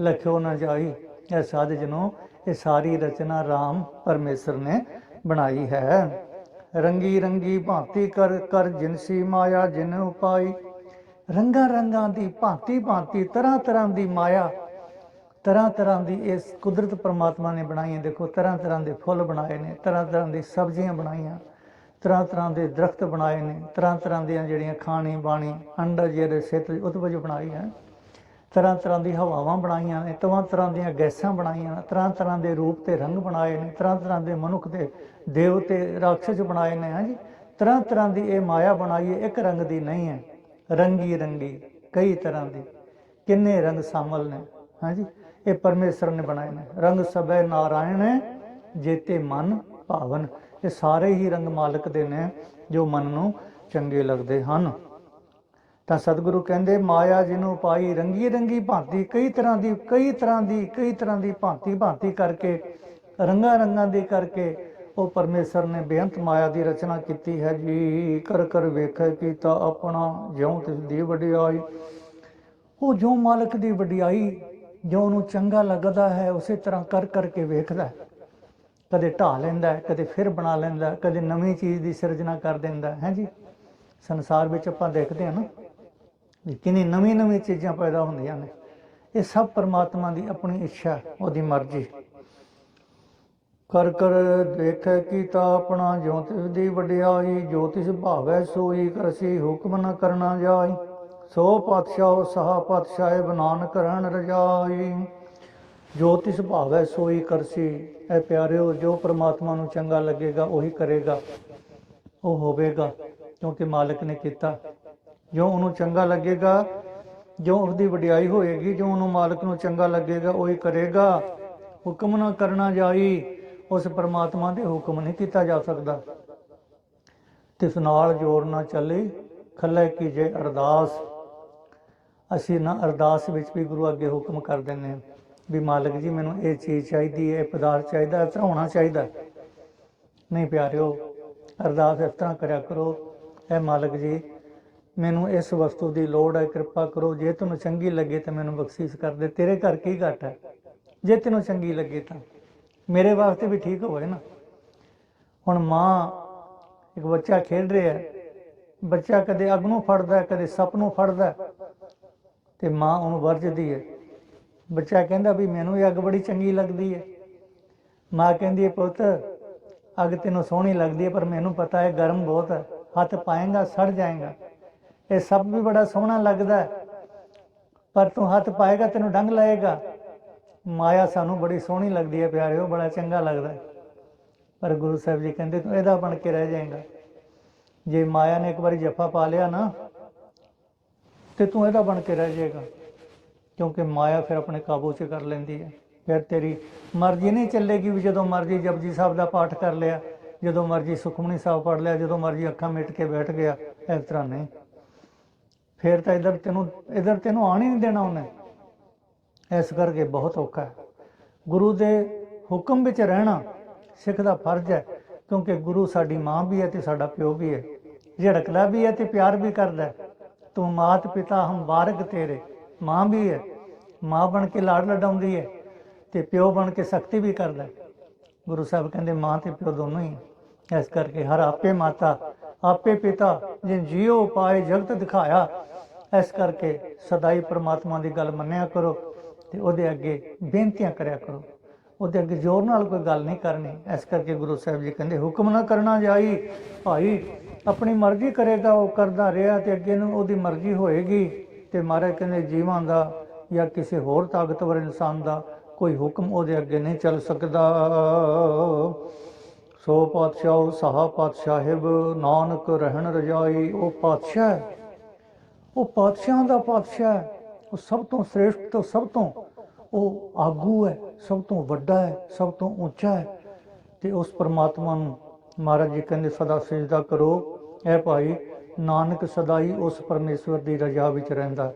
ਲਖਿਓ ਨਾ ਜਾਈ। ਇਹ ਸਾਧ ਜਨੋ, ਇਹ ਸਾਰੀ ਰਚਨਾ ਰਾਮ ਪਰਮੇਸ਼ਰ ਨੇ ਬਣਾਈ ਹੈ। ਰੰਗੀ ਰੰਗੀ ਭਾਂਤੀ ਕਰ ਕਰ ਜਿਨਸੀ ਮਾਇਆ ਜਿਨ ਉਪਾਈ। ਰੰਗਾਂ ਰੰਗਾਂ ਦੀ ਭਾਂਤੀ ਭਾਂਤੀ, ਤਰ੍ਹਾਂ ਤਰ੍ਹਾਂ ਦੀ ਮਾਇਆ ਤਰ੍ਹਾਂ ਤਰ੍ਹਾਂ ਦੀ ਇਸ ਕੁਦਰਤ ਪਰਮਾਤਮਾ ਨੇ ਬਣਾਈ ਹੈ ਦੇਖੋ ਤਰ੍ਹਾਂ ਤਰ੍ਹਾਂ ਦੇ ਫੁੱਲ ਬਣਾਏ ਨੇ ਤਰ੍ਹਾਂ ਤਰ੍ਹਾਂ ਦੀ ਸਬਜ਼ੀਆਂ ਬਣਾਈਆਂ ਤਰ੍ਹਾਂ ਤਰ੍ਹਾਂ ਦੇ ਦਰਖਤ ਬਣਾਏ ਨੇ ਤਰ੍ਹਾਂ ਤਰ੍ਹਾਂ ਦੀਆਂ ਜਿਹੜੀਆਂ ਖਾਣੀ, ਬਾਣੀ ਅੰਡਾ ਜਿਹੜੇ ਸਿਹਤ ਉਤਪਜ ਬਣਾਈ ਹੈ ਤਰ੍ਹਾਂ ਤਰ੍ਹਾਂ ਦੀ ਹਵਾਵਾਂ ਬਣਾਈਆਂ ਨੇ ਤਰ੍ਹਾਂ ਤਰ੍ਹਾਂ ਦੀਆਂ ਗੈਸਾਂ ਬਣਾਈਆਂ ਤਰ੍ਹਾਂ ਤਰ੍ਹਾਂ ਦੇ ਰੂਪ ਤੇ ਰੰਗ ਬਣਾਏ ਨੇ ਤਰ੍ਹਾਂ ਤਰ੍ਹਾਂ ਦੇ ਮਨੁੱਖ ਦੇ ਦੇਵ 'ਤੇ ਰਾਖਸ਼ ਬਣਾਏ ਨੇ ਹਾਂਜੀ ਤਰ੍ਹਾਂ ਤਰ੍ਹਾਂ ਦੀ ਇਹ ਮਾਇਆ ਬਣਾਈ ਹੈ, ਇੱਕ ਰੰਗ ਦੀ ਨਹੀਂ ਹੈ ਰੰਗੀ ਰੰਗੀ ਕਈ ਤਰ੍ਹਾਂ ਦੀ, ਕਿੰਨੇ ਰੰਗ ਸ਼ਾਮਲ ਨੇ ਹਾਂਜੀ ਇਹ ਪਰਮੇਸ਼ਰ ਨੇ ਬਣਾਏ ਨੇ। ਰੰਗ ਸਭੈ ਨਾਰਾਇਣ ਜੇਤੇ ਮਨ ਭਾਵਨ। ਇਹ ਸਾਰੇ ਹੀ ਰੰਗ ਮਾਲਕ ਦੇ ਨੇ, ਜੋ ਮਨ ਨੂੰ ਚੰਗੇ ਲੱਗਦੇ ਹਨ। ਤਾਂ ਸਤਿਗੁਰੂ ਕਹਿੰਦੇ, ਮਾਇਆ ਜਿਹਨੂੰ ਪਾਈ ਰੰਗੀ ਰੰਗੀ ਭਾਂਤੀ, ਕਈ ਤਰ੍ਹਾਂ ਦੀ, ਕਈ ਤਰ੍ਹਾਂ ਦੀ, ਕਈ ਤਰ੍ਹਾਂ ਦੀ ਭਾਂਤੀ ਭਾਂਤੀ ਕਰਕੇ, ਰੰਗਾਂ ਰੰਗਾਂ ਦੀ ਕਰਕੇ ਉਹ ਪਰਮੇਸ਼ਰ ਨੇ ਬੇਅੰਤ ਮਾਇਆ ਦੀ ਰਚਨਾ ਕੀਤੀ ਹੈ ਜੀ। ਕਰ ਕਰ ਵੇਖੈ ਕੀਤਾ ਆਪਣਾ, ਜਿਉਂ ਤਿਸ ਦੀ ਵਡਿਆਈ। ਉਹ ਜੋ ਮਾਲਕ ਦੀ ਵਡਿਆਈ ਜੋ ਉਹਨੂੰ ਚੰਗਾ ਲੱਗਦਾ ਹੈ ਉਸੇ ਤਰ੍ਹਾਂ ਕਰ ਕਰਕੇ ਵੇਖਦਾ ਹੈ। ਕਦੇ ਢਾ ਲੈਂਦਾ ਹੈ ਕਦੇ ਫਿਰ ਬਣਾ ਲੈਂਦਾ ਹੈ, ਕਦੇ ਨਵੀਂ ਚੀਜ਼ ਦੀ ਸਿਰਜਣਾ ਕਰ ਦਿੰਦਾ ਹੈ। ਜੀ? ਸੰਸਾਰ ਵਿੱਚ ਆਪਾਂ ਦੇਖਦੇ ਹਾਂ ਨਾ ਵੀ ਕਿੰਨੀ ਨਵੀਂ ਨਵੀਂ ਚੀਜ਼ਾਂ ਪੈਦਾ ਹੁੰਦੀਆਂ ਨੇ। ਇਹ ਸਭ ਪਰਮਾਤਮਾ ਦੀ ਆਪਣੀ ਇੱਛਾ ਉਹਦੀ ਮਰਜ਼ੀ। ਕਰ ਕਰ ਦੇਖੈ ਕੀਤਾ ਆਪਣਾ ਜੋ ਤਿਸ ਦੀ ਵਡਿਆਈ ਜੋ ਤਿਸ ਭਾਵੈ ਸੋਈ ਕਰਸੀ ਹੁਕਮ ਨ ਕਰਨਾ ਜਾਈ। ਸੋ ਪਾਤਸ਼ਾਹ, ਸਹਾ ਪਾਤਸ਼ਾਹ ਬਨਾਨ ਕਰਨ ਰਜਾਈ। ਜੋ ਤਿਸ ਭਾਵੈ ਸੋਈ ਕਰਸੀ, ਐ ਪਿਆਰਿਓ, ਜੋ ਪ੍ਰਮਾਤਮਾ ਨੂੰ ਚੰਗਾ ਲੱਗੇਗਾ, ਉਹੀ ਕਰੇਗਾ। ਉਹ ਹੋਵੇਗਾ, ਕਿਉਂਕਿ ਮਾਲਕ ਨੇ ਕੀਤਾ। ਜੋ ਉਹਨੂੰ ਚੰਗਾ ਲੱਗੇਗਾ, ਜੋ ਉਹਦੀ ਵਡਿਆਈ ਹੋਏਗੀ, ਜੋ ਉਹਨੂੰ ਮਾਲਕ ਨੂੰ ਚੰਗਾ ਲੱਗੇਗਾ, ਉਹੀ ਕਰੇਗਾ। ਹੁਕਮ ਨਾ ਕਰਨਾ ਜਾਈ, ਉਸ ਪ੍ਰਮਾਤਮਾ ਦੇ ਹੁਕਮ ਨਹੀਂ ਕੀਤਾ ਜਾ ਸਕਦਾ। ਤਿਸ ਨਾਲ ਜੋਰ ਨਾ ਚੱਲੇ, ਖੱਲੇ ਕੀ ਜੇ ਅਰਦਾਸ। ਅਸੀਂ ਨਾ ਅਰਦਾਸ ਵਿੱਚ ਵੀ ਗੁਰੂ ਅੱਗੇ ਹੁਕਮ ਕਰ ਦਿੰਦੇ ਹਾਂ ਵੀ ਮਾਲਕ ਜੀ, ਮੈਨੂੰ ਇਹ ਚੀਜ਼ ਚਾਹੀਦੀ ਹੈ, ਇਹ ਪਦਾਰਥ ਚਾਹੀਦਾ ਹੈ ਤਾਂ ਹੋਣਾ ਚਾਹੀਦਾ। ਨਹੀਂ ਪਿਆਰਿਓ, ਅਰਦਾਸ ਇਸ ਤਰ੍ਹਾਂ ਕਰਿਆ ਕਰੋ ਐ ਮਾਲਕ ਜੀ, ਮੈਨੂੰ ਇਸ ਵਸਤੂ ਦੀ ਲੋੜ ਹੈ, ਕਿਰਪਾ ਕਰੋ, ਜੇ ਤੈਨੂੰ ਚੰਗੀ ਲੱਗੇ ਤਾਂ ਮੈਨੂੰ ਬਖਸ਼ਿਸ਼ ਕਰ ਦੇ, ਤੇਰੇ ਘਰ ਕੀ ਘਟ ਹੈ? ਜੇ ਤੈਨੂੰ ਚੰਗੀ ਲੱਗੇ ਤਾਂ, ਮੇਰੇ ਵਾਸਤੇ ਵੀ ਠੀਕ ਹੋਵੇ ਨਾ। ਹੁਣ ਮਾਂ ਇੱਕ ਬੱਚਾ ਖੇਡ ਰਿਹਾ ਬੱਚਾ ਕਦੇ ਅੱਗ ਨੂੰ ਫੜਦਾ ਕਦੇ ਸੱਪ ਨੂੰ ਫੜਦਾ ਤੇ ਮਾਂ ਉਹਨੂੰ ਵਰਜਦੀ ਹੈ। ਬੱਚਾ ਕਹਿੰਦਾ ਵੀ ਮੈਨੂੰ ਇਹ ਅੱਗ ਬੜੀ ਚੰਗੀ ਲੱਗਦੀ ਹੈ। ਮਾਂ ਕਹਿੰਦੀ ਹੈ, ਪੁੱਤ, ਅੱਗ ਤੈਨੂੰ ਸੋਹਣੀ ਲੱਗਦੀ ਹੈ, ਪਰ ਮੈਨੂੰ ਪਤਾ ਹੈ ਗਰਮ ਬਹੁਤ ਹੈ। ਹੱਥ ਪਾਏਗਾ, ਸੜ ਜਾਏਗਾ। ਇਹ ਸਭ ਵੀ ਬੜਾ ਸੋਹਣਾ ਲੱਗਦਾ ਹੈ। ਪਰ ਤੂੰ ਹੱਥ ਪਾਏਗਾ, ਤੈਨੂੰ ਡੰਗ ਲਾਏਗਾ। ਮਾਇਆ ਸਾਨੂੰ ਬੜੀ ਸੋਹਣੀ ਲੱਗਦੀ ਹੈ, ਪਿਆਰਿਓ, ਬੜਾ ਚੰਗਾ ਲੱਗਦਾ ਪਰ ਗੁਰੂ ਸਾਹਿਬ ਜੀ ਕਹਿੰਦੇ, ਤੂੰ ਇਹਦਾ ਬਣ ਕੇ ਰਹਿ ਜਾਏਗਾ। ਜੇ ਮਾਇਆ ਨੇ ਇੱਕ ਵਾਰੀ ਜੱਫਾ ਪਾ ਲਿਆ ਨਾ ਤੇ ਤੂੰ ਇਹਦਾ ਬਣ ਕੇ ਰਹਿ ਜਾਏਗਾ। ਕਿਉਂਕਿ ਮਾਇਆ ਫਿਰ ਆਪਣੇ ਕਾਬੂ 'ਚ ਕਰ ਲੈਂਦੀ ਹੈ। ਫਿਰ ਤੇਰੀ ਮਰਜ਼ੀ ਨਹੀਂ ਚੱਲੇਗੀ ਵੀ ਜਦੋਂ ਮਰਜ਼ੀ ਜਪਜੀ ਸਾਹਿਬ ਦਾ ਪਾਠ ਕਰ ਲਿਆ, ਜਦੋਂ ਮਰਜ਼ੀ ਸੁਖਮਨੀ ਸਾਹਿਬ ਪੜ੍ਹ ਲਿਆ, ਜਦੋਂ ਮਰਜ਼ੀ ਅੱਖਾਂ ਮਿਟ ਕੇ ਬੈਠ ਗਿਆ, ਇਸ ਤਰ੍ਹਾਂ ਨਹੀਂ। ਫਿਰ ਤਾਂ ਇਧਰ ਤੈਨੂੰ ਇਧਰ ਤੈਨੂੰ ਆਣ ਹੀ ਨਹੀਂ ਦੇਣਾ ਉਹਨੇ। ਇਸ ਕਰਕੇ ਬਹੁਤ ਔਖਾ ਹੈ। ਗੁਰੂ ਦੇ ਹੁਕਮ ਵਿੱਚ ਰਹਿਣਾ ਸਿੱਖ ਦਾ ਫਰਜ਼ ਹੈ, ਕਿਉਂਕਿ ਗੁਰੂ ਸਾਡੀ ਮਾਂ ਵੀ ਹੈ ਤੇ ਸਾਡਾ ਪਿਓ ਵੀ ਹੈ। ਝੜਕਦਾ ਵੀ ਹੈ ਤੇ ਪਿਆਰ ਵੀ ਕਰਦਾ ਹੈ। ਤੂੰ ਮਾਤ ਪਿਤਾ ਹਮ ਬਾਰਕ ਤੇਰੇ। ਮਾਂ ਵੀ ਹੈ, ਮਾਂ ਬਣ ਕੇ ਲਾੜ ਲਡਾਉਂਦੀ ਹੈ ਤੇ ਪਿਓ ਬਣ ਕੇ ਸਖਤੀ ਵੀ ਕਰਦਾ ਗੁਰੂ ਸਾਹਿਬ ਕਹਿੰਦੇ, ਮਾਂ ਤੇ ਪਿਓ ਦੋਨੋਂ ਹੀ ਇਸ ਕਰਕੇ ਹਰ ਆਪੇ ਮਾਤਾ, ਆਪੇ ਪਿਤਾ, ਜਿਨ ਜੀਉ ਪਾਏ ਜਗਤ ਦਿਖਾਇਆ, ਇਸ ਕਰਕੇ ਸਦਾਈ ਪ੍ਰਮਾਤਮਾ ਦੀ ਗੱਲ ਮੰਨਿਆ ਕਰੋ ਤੇ ਉਹਦੇ ਅੱਗੇ ਬੇਨਤੀਆਂ ਕਰਿਆ ਕਰੋ। ਉਹਦੇ ਅੱਗੇ ਜ਼ੋਰ ਨਾਲ ਕੋਈ ਗੱਲ ਨਹੀਂ ਕਰਨੀ। ਇਸ ਕਰਕੇ ਗੁਰੂ ਸਾਹਿਬ ਜੀ ਕਹਿੰਦੇ, ਹੁਕਮ ਨਾ ਕਰਨਾ ਜਾਈ, ਭਾਈ ਆਪਣੀ ਮਰਜ਼ੀ ਕਰੇਗਾ ਉਹ ਕਰਦਾ ਰਿਹਾ ਤੇ ਅੱਗੇ ਨੂੰ ਉਹਦੀ ਮਰਜ਼ੀ ਹੋਏਗੀ। ਤੇ ਮਹਾਰਾਜ ਕਹਿੰਦੇ ਜੀਵਾਂ ਦਾ ਜਾਂ ਕਿਸੇ ਹੋਰ ਤਾਕਤਵਰ ਇਨਸਾਨ ਦਾ ਕੋਈ ਹੁਕਮ ਉਹਦੇ ਅੱਗੇ ਨਹੀਂ ਚੱਲ ਸਕਦਾ। ਸੋ ਪਾਤਸ਼ਾਹ, ਸਹਾ ਪਾਤਸ਼ਾਹਿਬ ਨਾਨਕ ਰਹਿਣ ਰਜਾਈ, ਉਹ ਪਾਤਸ਼ਾਹ ਉਹ ਪਾਤਸ਼ਾਹਾਂ ਦਾ ਪਾਤਸ਼ਾਹ ਉਹ ਸਭ ਤੋਂ ਸ੍ਰੇਸ਼ਟ ਤੋਂ ਸਭ ਤੋਂ ਉਹ ਆਗੂ ਹੈ, ਸਭ ਤੋਂ ਵੱਡਾ ਹੈ, ਸਭ ਤੋਂ ਉੱਚਾ ਹੈ। ਤੇ ਉਸ ਪਰਮਾਤਮਾ ਨੂੰ ਮਹਾਰਾਜ ਜੀ ਕਹਿੰਦੇ, ਸਦਾ ਸਜਦਾ ਕਰੋ। ਇਹ ਭਾਈ, ਨਾਨਕ ਸਦਾਈ ਉਸ ਪਰਮੇਸ਼ਵਰ ਦੀ ਰਜ਼ਾ ਵਿੱਚ ਰਹਿੰਦਾ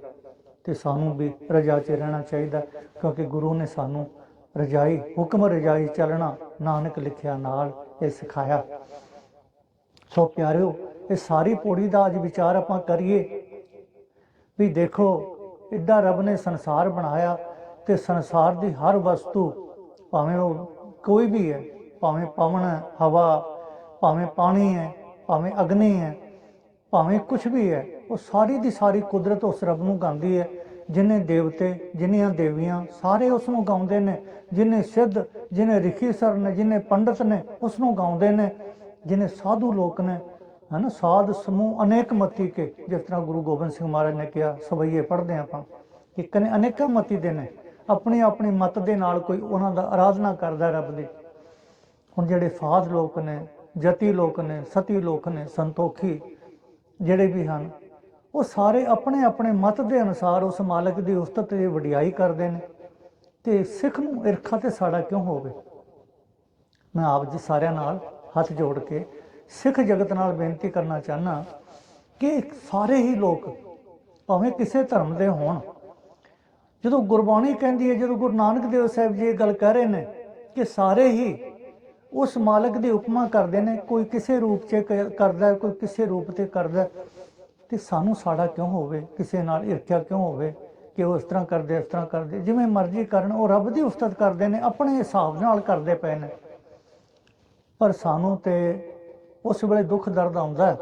ਤੇ ਸਾਨੂੰ ਵੀ ਰਜ਼ਾ 'ਚ ਰਹਿਣਾ ਚਾਹੀਦਾ ਕਿਉਂਕਿ ਗੁਰੂ ਨੇ ਸਾਨੂੰ ਰਜਾਈ, ਹੁਕਮ ਰਜਾਈ ਚੱਲਣਾ ਨਾਨਕ ਲਿਖਿਆ ਨਾਲ ਇਹ ਸਿਖਾਇਆ ਸੋ ਪਿਆਰਿਓ, ਇਹ ਸਾਰੀ ਪੌੜੀ ਦਾ ਅੱਜ ਵਿਚਾਰ ਆਪਾਂ ਕਰੀਏ ਵੀ ਦੇਖੋ ਇੱਡਾ ਰੱਬ ਨੇ ਸੰਸਾਰ ਬਣਾਇਆ ਤੇ ਸੰਸਾਰ ਦੀ ਹਰ ਵਸਤੂ ਭਾਵੇਂ ਉਹ ਕੋਈ ਵੀ ਹੈ, ਭਾਵੇਂ ਪਵਨ, ਹਵਾ ਭਾਵੇਂ ਪਾਣੀ ਹੈ, ਭਾਵੇਂ ਅਗਨੀ ਹੈ, ਭਾਵੇਂ ਕੁਝ ਵੀ ਹੈ, ਉਹ ਸਾਰੀ ਦੀ ਸਾਰੀ ਕੁਦਰਤ ਉਸ ਰੱਬ ਨੂੰ ਗਾਉਂਦੀ ਹੈ, ਜਿਨੇ ਦੇਵਤੇ, ਜਿਨੀਆਂ ਦੇਵੀਆਂ, ਸਾਰੇ ਉਸ ਨੂੰ ਗਾਉਂਦੇ ਨੇ, ਜਿਨੇ ਸਿੱਧ, ਜਿਨੇ ਰਿਖੀ ਸਰ ਨੇ, ਜਿਨੇ ਪੰਡਤ ਨੇ, ਉਸ ਨੂੰ ਗਾਉਂਦੇ ਨੇ, ਜਿਨੇ ਸਾਧੂ ਲੋਕ ਨੇ, ਹਨਾ, ਸਾਧ ਸਮੂਹ ਅਨੇਕ ਮਤੀ ਕੇ, ਜਿਸ ਤਰ੍ਹਾਂ ਗੁਰੂ ਗੋਬਿੰਦ ਸਿੰਘ ਮਹਾਰਾਜ ਨੇ ਕਿਹਾ, ਸਵਈਏ ਪੜ੍ਹਦੇ ਹਾਂ ਆਪਾਂ ਇੱਕ ਨੇ ਅਨੇਕਾਂ ਮਤੀ ਦੇ ਨੇ, ਆਪਣੀ ਆਪਣੀ ਮਤ ਦੇ ਨਾਲ ਕੋਈ ਉਹਨਾਂ ਦਾ ਆਰਾਧਨਾ ਕਰਦਾ ਰੱਬ ਦੀ। ਹੁਣ ਜਿਹੜੇ ਸਾਧ ਲੋਕ ਨੇ ਜਤੀ ਲੋਕ ਨੇ, ਸਤੀ ਲੋਕ ਨੇ, ਸੰਤੋਖੀ ਜਿਹੜੇ ਵੀ ਹਨ, ਉਹ ਸਾਰੇ ਆਪਣੇ ਆਪਣੇ ਮਤ ਦੇ ਅਨੁਸਾਰ ਉਸ ਮਾਲਕ ਦੀ ਉਸਤਤ ਦੀ ਵਡਿਆਈ ਕਰਦੇ ਨੇ ਤੇ ਸਿੱਖ ਨੂੰ ਈਰਖਾ ਤੇ ਸਾੜਾ ਕਿਉਂ ਹੋਵੇ? ਮੈਂ ਆਪ ਜੀ ਸਾਰਿਆਂ ਨਾਲ ਹੱਥ ਜੋੜ ਕੇ ਸਿੱਖ ਜਗਤ ਨਾਲ ਬੇਨਤੀ ਕਰਨਾ ਚਾਹਨਾ ਕਿ ਸਾਰੇ ਹੀ ਲੋਕ ਭਾਵੇਂ ਕਿਸੇ ਧਰਮ ਦੇ ਹੋਣ, ਜਦੋਂ ਗੁਰਬਾਣੀ ਕਹਿੰਦੀ ਹੈ, ਜਦੋਂ ਗੁਰੂ ਨਾਨਕ ਦੇਵ ਸਾਹਿਬ ਜੀ ਇਹ ਗੱਲ ਕਹਿ ਰਹੇ ਨੇ ਕਿ ਸਾਰੇ ਹੀ ਉਸ ਮਾਲਕ ਦੀ ਉਪਮਾ ਕਰਦੇ ਨੇ, ਕੋਈ ਕਿਸੇ ਰੂਪ 'ਚ ਕਰਦਾ ਕੋਈ ਕਿਸੇ ਰੂਪ ਤੇ ਕਰਦਾ ਤੇ ਸਾਨੂੰ ਸਾੜਾ ਕਿਉਂ ਹੋਵੇ? ਕਿਸੇ ਨਾਲ ਈਰਖਿਆ ਕਿਉਂ ਹੋਵੇ ਕਿ ਉਹ ਇਸ ਤਰ੍ਹਾਂ ਕਰਦੇ, ਇਸ ਤਰ੍ਹਾਂ ਕਰਦੇ? ਜਿਵੇਂ ਮਰਜ਼ੀ ਕਰਨ, ਉਹ ਰੱਬ ਦੀ ਉਸਤਤ ਕਰਦੇ ਨੇ, ਆਪਣੇ ਹਿਸਾਬ ਨਾਲ ਕਰਦੇ ਪਏ ਨੇ। ਪਰ ਸਾਨੂੰ ਤੇ ਉਸ ਵੇਲੇ ਦੁੱਖ ਦਰਦ ਆਉਂਦਾ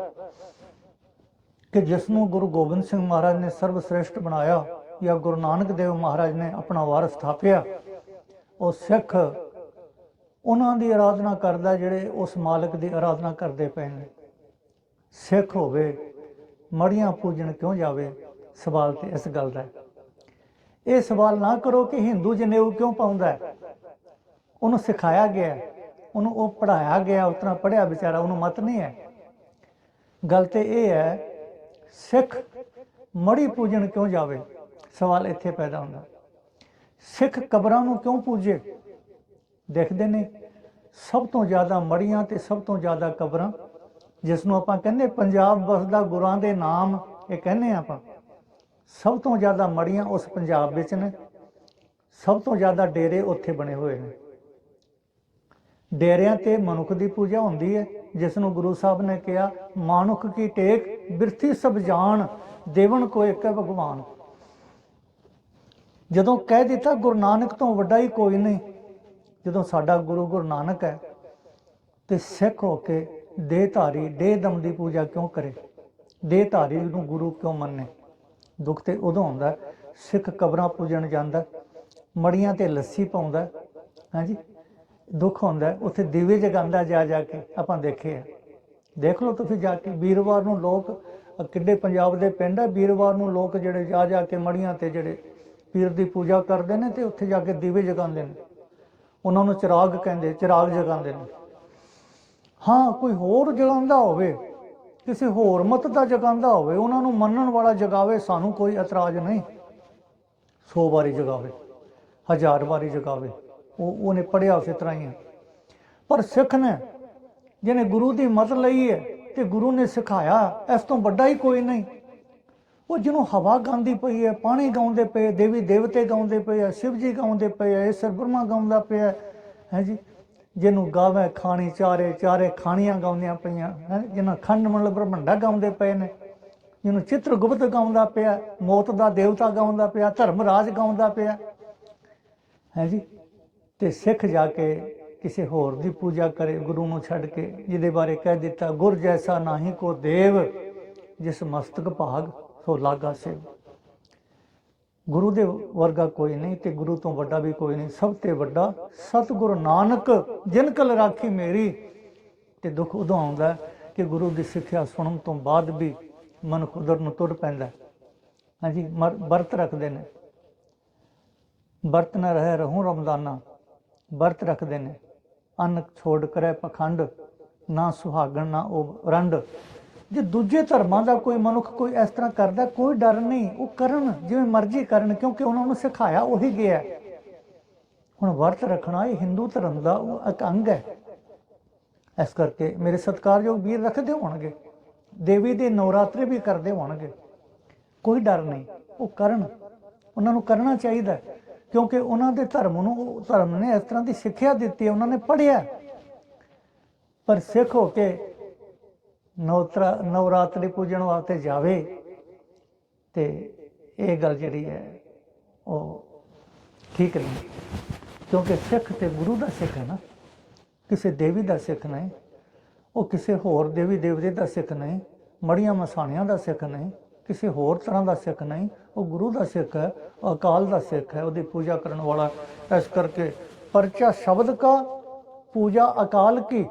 ਕਿ ਜਿਸ ਨੂੰ ਗੁਰੂ ਗੋਬਿੰਦ ਸਿੰਘ ਮਹਾਰਾਜ ਨੇ ਸਰਵ ਸ੍ਰੇਸ਼ਟ ਬਣਾਇਆ ਜਾਂ ਗੁਰੂ ਨਾਨਕ ਦੇਵ ਮਹਾਰਾਜ ਨੇ ਆਪਣਾ ਵਾਰਸ ਸਥਾਪਿਆ, ਉਹ ਸਿੱਖ ਉਹਨਾਂ ਦੀ ਆਰਾਧਨਾ ਕਰਦਾ ਜਿਹੜੇ ਉਸ ਮਾਲਕ ਦੀ ਆਰਾਧਨਾ ਕਰਦੇ ਪਏ ਨੇ। ਸਿੱਖ ਹੋਵੇ, ਮੜੀਆਂ ਪੂਜਣ ਕਿਉਂ ਜਾਵੇ? ਸਵਾਲ ਤੇ ਇਸ ਗੱਲ ਦਾ ਇਹ ਸਵਾਲ ਨਾ ਕਰੋ ਕਿ ਹਿੰਦੂ ਜਨੇਊ ਕਿਉਂ ਪਾਉਂਦਾ ਹੈ? ਉਹਨੂੰ ਸਿਖਾਇਆ ਗਿਆ ਉਹਨੂੰ ਉਹ ਪੜਾਇਆ ਗਿਆ ਉਤਨਾ ਪੜਿਆ ਵਿਚਾਰਾ, ਉਹਨੂੰ ਮਤ ਨਹੀਂ ਹੈ। ਗੱਲ ਤੇ ਇਹ ਹੈ, ਸਿੱਖ ਮੜੀ ਪੂਜਣ ਕਿਉਂ ਜਾਵੇ? ਸਵਾਲ ਇੱਥੇ ਪੈਦਾ ਹੁੰਦਾ। ਸਿੱਖ ਕਬਰਾਂ ਨੂੰ ਕਿਉਂ ਪੂਜੇ? ਦੇਖਦੇ ਨੇ, ਸਭ ਤੋਂ ਜ਼ਿਆਦਾ ਮੜੀਆਂ ਤੇ ਸਭ ਤੋਂ ਜ਼ਿਆਦਾ ਕਬਰਾਂ ਜਿਸ ਨੂੰ ਆਪਾਂ ਕਹਿੰਦੇ ਪੰਜਾਬ ਵਸਦਾ ਗੁਰਾਂ ਦੇ ਨਾਮ, ਇਹ ਕਹਿੰਦੇ ਹਾਂ ਆਪਾਂ। ਸਭ ਤੋਂ ਜ਼ਿਆਦਾ ਮੜੀਆਂ ਉਸ ਪੰਜਾਬ ਵਿੱਚ ਨੇ, ਸਭ ਤੋਂ ਜ਼ਿਆਦਾ ਡੇਰੇ ਉੱਥੇ ਬਣੇ ਹੋਏ ਨੇ। ਡੇਰਿਆਂ ਤੇ ਮਨੁੱਖ ਦੀ ਪੂਜਾ ਹੁੰਦੀ ਹੈ ਜਿਸ ਨੂੰ ਗੁਰੂ ਸਾਹਿਬ ਨੇ ਕਿਹਾ, ਮਾਨੁਖ ਕੀ ਟੇਕ, ਬਿਰਥੀ ਸਭ ਜਾਣ ਦੇਵਨ ਕੋ ਇੱਕ ਹੈ ਭਗਵਾਨ। ਜਦੋਂ ਕਹਿ ਦਿੱਤਾ ਗੁਰੂ ਨਾਨਕ ਤੋਂ ਵੱਡਾ ਹੀ ਕੋਈ ਨਹੀਂ ਜਦੋਂ ਸਾਡਾ ਗੁਰੂ ਗੁਰੂ ਨਾਨਕ ਹੈ ਤੇ ਸਿੱਖ ਹੋ ਕੇ ਦੇਹ ਦੇਹ ਦਮ ਦੀ ਪੂਜਾ ਕਿਉਂ ਕਰੇ? ਦੇਹ ਨੂੰ ਗੁਰੂ ਕਿਉਂ ਮੰਨੇ? ਦੁੱਖ ਤੇ ਉਦੋਂ ਹੁੰਦਾ ਸਿੱਖ ਕਬਰਾਂ ਪੂਜਣ ਜਾਂਦਾ ਮੜੀਆਂ ਤੇ ਲੱਸੀ ਪਾਉਂਦਾ ਹਾਂਜੀ? ਦੁੱਖ ਹੁੰਦਾ ਉੱਥੇ ਦੀਵੇ ਜਗਾਉਂਦਾ ਜਾ ਜਾ ਕੇ ਆਪਾਂ ਦੇਖੇ ਆ। ਦੇਖ ਲਓ ਤੁਸੀਂ ਜਾ ਕੇ, ਵੀਰਵਾਰ ਨੂੰ ਲੋਕ ਕਿੱਡੇ ਪੰਜਾਬ ਦੇ ਪਿੰਡ ਹੈ ਵੀਰਵਾਰ ਨੂੰ ਲੋਕ ਜਿਹੜੇ ਜਾ ਜਾ ਕੇ ਮੜੀਆਂ ਤੇ ਜਿਹੜੇ ਪੀਰ ਦੀ ਪੂਜਾ ਕਰਦੇ ਨੇ ਤੇ ਉੱਥੇ ਜਾ ਕੇ ਦੀਵੇ ਜਗਾਉਂਦੇ ਨੇ। ਉਹਨਾਂ ਨੂੰ ਚਿਰਾਗ ਕਹਿੰਦੇ, ਚਿਰਾਗ ਜਗਾਉਂਦੇ ਨੇ। ਹਾਂ, ਕੋਈ ਹੋਰ ਜਗਾਉਂਦਾ ਹੋਵੇ, ਕਿਸੇ ਹੋਰ ਮਤ ਦਾ ਜਗਾਉਂਦਾ ਹੋਵੇ, ਉਹਨਾਂ ਨੂੰ ਮੰਨਣ ਵਾਲਾ ਜਗਾਵੇ, ਸਾਨੂੰ ਕੋਈ ਇਤਰਾਜ਼ ਨਹੀਂ। 100 ਵਾਰੀ ਜਗਾਵੇ, ਹਜ਼ਾਰ ਵਾਰੀ ਜਗਾਵੇ, ਉਹ, ਉਹਨੇ ਪੜਿਆ ਉਸੇ ਤਰ੍ਹਾਂ ਹੀ ਹੈ ਪਰ ਸਿੱਖ ਨੇ, ਜਿਹਨੇ ਗੁਰੂ ਦੀ ਮਤ ਲਈ ਹੈ ਤੇ ਗੁਰੂ ਨੇ ਸਿਖਾਇਆ, ਇਸ ਤੋਂ ਵੱਡਾ ਹੀ ਕੋਈ ਨਹੀਂ। ਉਹ ਜਿਹਨੂੰ ਹਵਾ ਗਾਉਂਦੀ ਪਈ ਹੈ, ਪਾਣੀ ਗਾਉਂਦੇ ਪਏ ਦੇਵੀ ਦੇਵਤੇ ਗਾਉਂਦੇ ਪਏ ਆ ਸ਼ਿਵ ਜੀ ਗਾਉਂਦੇ ਪਏ ਆ ਈਸ਼ਰ ਬ੍ਰਹਮਾ ਗਾਉਂਦਾ ਪਿਆ ਹੈ ਜੀ? ਜਿਹਨੂੰ ਗਾਵੇ ਖਾਣੀ ਚਾਰੇ ਚਾਰੇ ਖਾਣੀਆਂ ਗਾਉਂਦੀਆਂ ਪਈਆਂ, ਹੈ? ਜਿਹਨਾਂ ਖੰਡ ਮੰਡਲ ਬ੍ਰਹਮੰਡਾ ਗਾਉਂਦੇ ਪਏ ਨੇ, ਜਿਹਨੂੰ ਚਿੱਤਰਗੁਪਤ ਗਾਉਂਦਾ ਪਿਆ ਮੌਤ ਦਾ ਦੇਵਤਾ ਗਾਉਂਦਾ ਪਿਆ, ਧਰਮਰਾਜ ਗਾਉਂਦਾ ਪਿਆ ਹੈ ਜੀ? ਤੇ ਸਿੱਖ ਜਾ ਕੇ ਕਿਸੇ ਹੋਰ ਦੀ ਪੂਜਾ ਕਰੇ, ਗੁਰੂ ਨੂੰ ਛੱਡ ਕੇ, ਜਿਹਦੇ ਬਾਰੇ ਕਹਿ ਦਿੱਤਾ, ਗੁਰ ਜੈਸਾ ਨਾਹੀ ਕੋ ਦੇਵ, ਜਿਸ ਮਸਤਕ ਭਾਗ ਸੋ ਲਾਗਾ ਸੇ ਗੁਰੂ ਦੇ ਵਰਗਾ ਕੋਈ ਨਹੀਂ ਤੇ ਗੁਰੂ ਤੋਂ ਵੱਡਾ ਵੀ ਕੋਈ ਨਹੀਂ। ਸਭ ਤੇ ਵੱਡਾ ਸਤਿਗੁਰੂ ਨਾਨਕ, ਜਿਨ ਕਲ ਰਾਖੀ ਮੇਰੀ। ਤੇ ਦੁੱਖ ਉਦੋਂ ਆਉਂਦਾ ਕਿ ਗੁਰੂ ਦੀ ਸਿੱਖਿਆ ਸੁਣਨ ਤੋਂ ਬਾਅਦ ਵੀ ਮਨ ਖੁਦਰ ਨੂੰ ਤੁਰ ਪੈਂਦਾ ਹਾਂਜੀ ਵਰਤ ਰੱਖਦੇ ਨੇ। ਵਰਤ ਨਾ ਰਹਿ ਰਹੂ ਰਮਦਾਨਾ, ਵਰਤ ਰੱਖਦੇ ਨੇ। ਅੰਨ ਛੋੜ ਕਰੇ ਪਖੰਡ, ਨਾ ਸੁਹਾਗਣ ਨਾ ਉਹ ਰੰਡ। ਜੇ ਦੂਜੇ ਧਰਮਾਂ ਦਾ ਕੋਈ ਮਨੁੱਖ ਕੋਈ ਇਸ ਤਰ੍ਹਾਂ ਕਰਦਾ, ਕੋਈ ਡਰ ਨਹੀਂ। ਉਹ ਕਰਨ, ਜਿਵੇਂ ਮਰਜ਼ੀ ਕਰਨ, ਕਿਉਂਕਿ ਉਹਨਾਂ ਨੂੰ ਸਿਖਾਇਆ ਉਹੀ ਗਿਆ ਹੁਣ ਵਰਤ ਰੱਖਣਾ ਇਹ ਹਿੰਦੂ ਧਰਮ ਦਾ ਇੱਕ ਅੰਗ ਹੈ। ਇਸ ਕਰਕੇ ਮੇਰੇ ਸਤਿਕਾਰਯੋਗ ਵੀਰ ਰੱਖਦੇ ਹੋਣਗੇ। ਦੇਵੀ ਦੇ ਨਵਰਾਤਰੇ ਵੀ ਕਰਦੇ ਹੋਣਗੇ। ਕੋਈ ਡਰ ਨਹੀਂ। ਉਹ ਕਰਨ। ਉਹਨਾਂ ਨੂੰ ਕਰਨਾ ਚਾਹੀਦਾ ਕਿਉਂਕਿ ਉਹਨਾਂ ਦੇ ਧਰਮ ਨੂੰ ਧਰਮ ਨੇ ਇਸ ਤਰ੍ਹਾਂ ਦੀ ਸਿੱਖਿਆ ਦਿੱਤੀ ਉਹਨਾਂ ਨੇ ਪੜ੍ਹਿਆ ਪਰ ਸਿੱਖ ਹੋ ਕੇ ਨਵਤਰਾ, ਨਵਰਾਤਰੀ ਪੂਜਣ ਵਾਸਤੇ ਜਾਵੇ ਤੇ ਇਹ ਗੱਲ ਜਿਹੜੀ ਹੈ ਉਹ ਠੀਕ ਨਹੀਂ। ਕਿਉਂਕਿ ਸਿੱਖ ਤੇ ਗੁਰੂ ਦਾ ਸਿੱਖ ਹੈ ਨਾ। ਕਿਸੇ ਦੇਵੀ ਦਾ ਸਿੱਖ ਨਹੀਂ, ਉਹ ਕਿਸੇ ਹੋਰ ਦੇਵੀ ਦੇਵਤੇ ਦਾ ਸਿੱਖ ਨਹੀਂ, ਮੜੀਆਂ ਮਸਾਣਿਆਂ ਦਾ ਸਿੱਖ ਨਹੀਂ, ਕਿਸੇ ਹੋਰ ਤਰ੍ਹਾਂ ਦਾ ਸਿੱਖ ਨਹੀਂ। ਉਹ ਗੁਰੂ ਦਾ ਸਿੱਖ ਹੈ, ਉਹ ਅਕਾਲ ਦਾ ਸਿੱਖ ਹੈ, ਉਹਦੀ ਪੂਜਾ ਕਰਨ ਵਾਲਾ। ਇਸ ਕਰਕੇ ਪਰਚਾ ਸ਼ਬਦ ਕਾ, ਪੂਜਾ ਅਕਾਲ ਕੀ?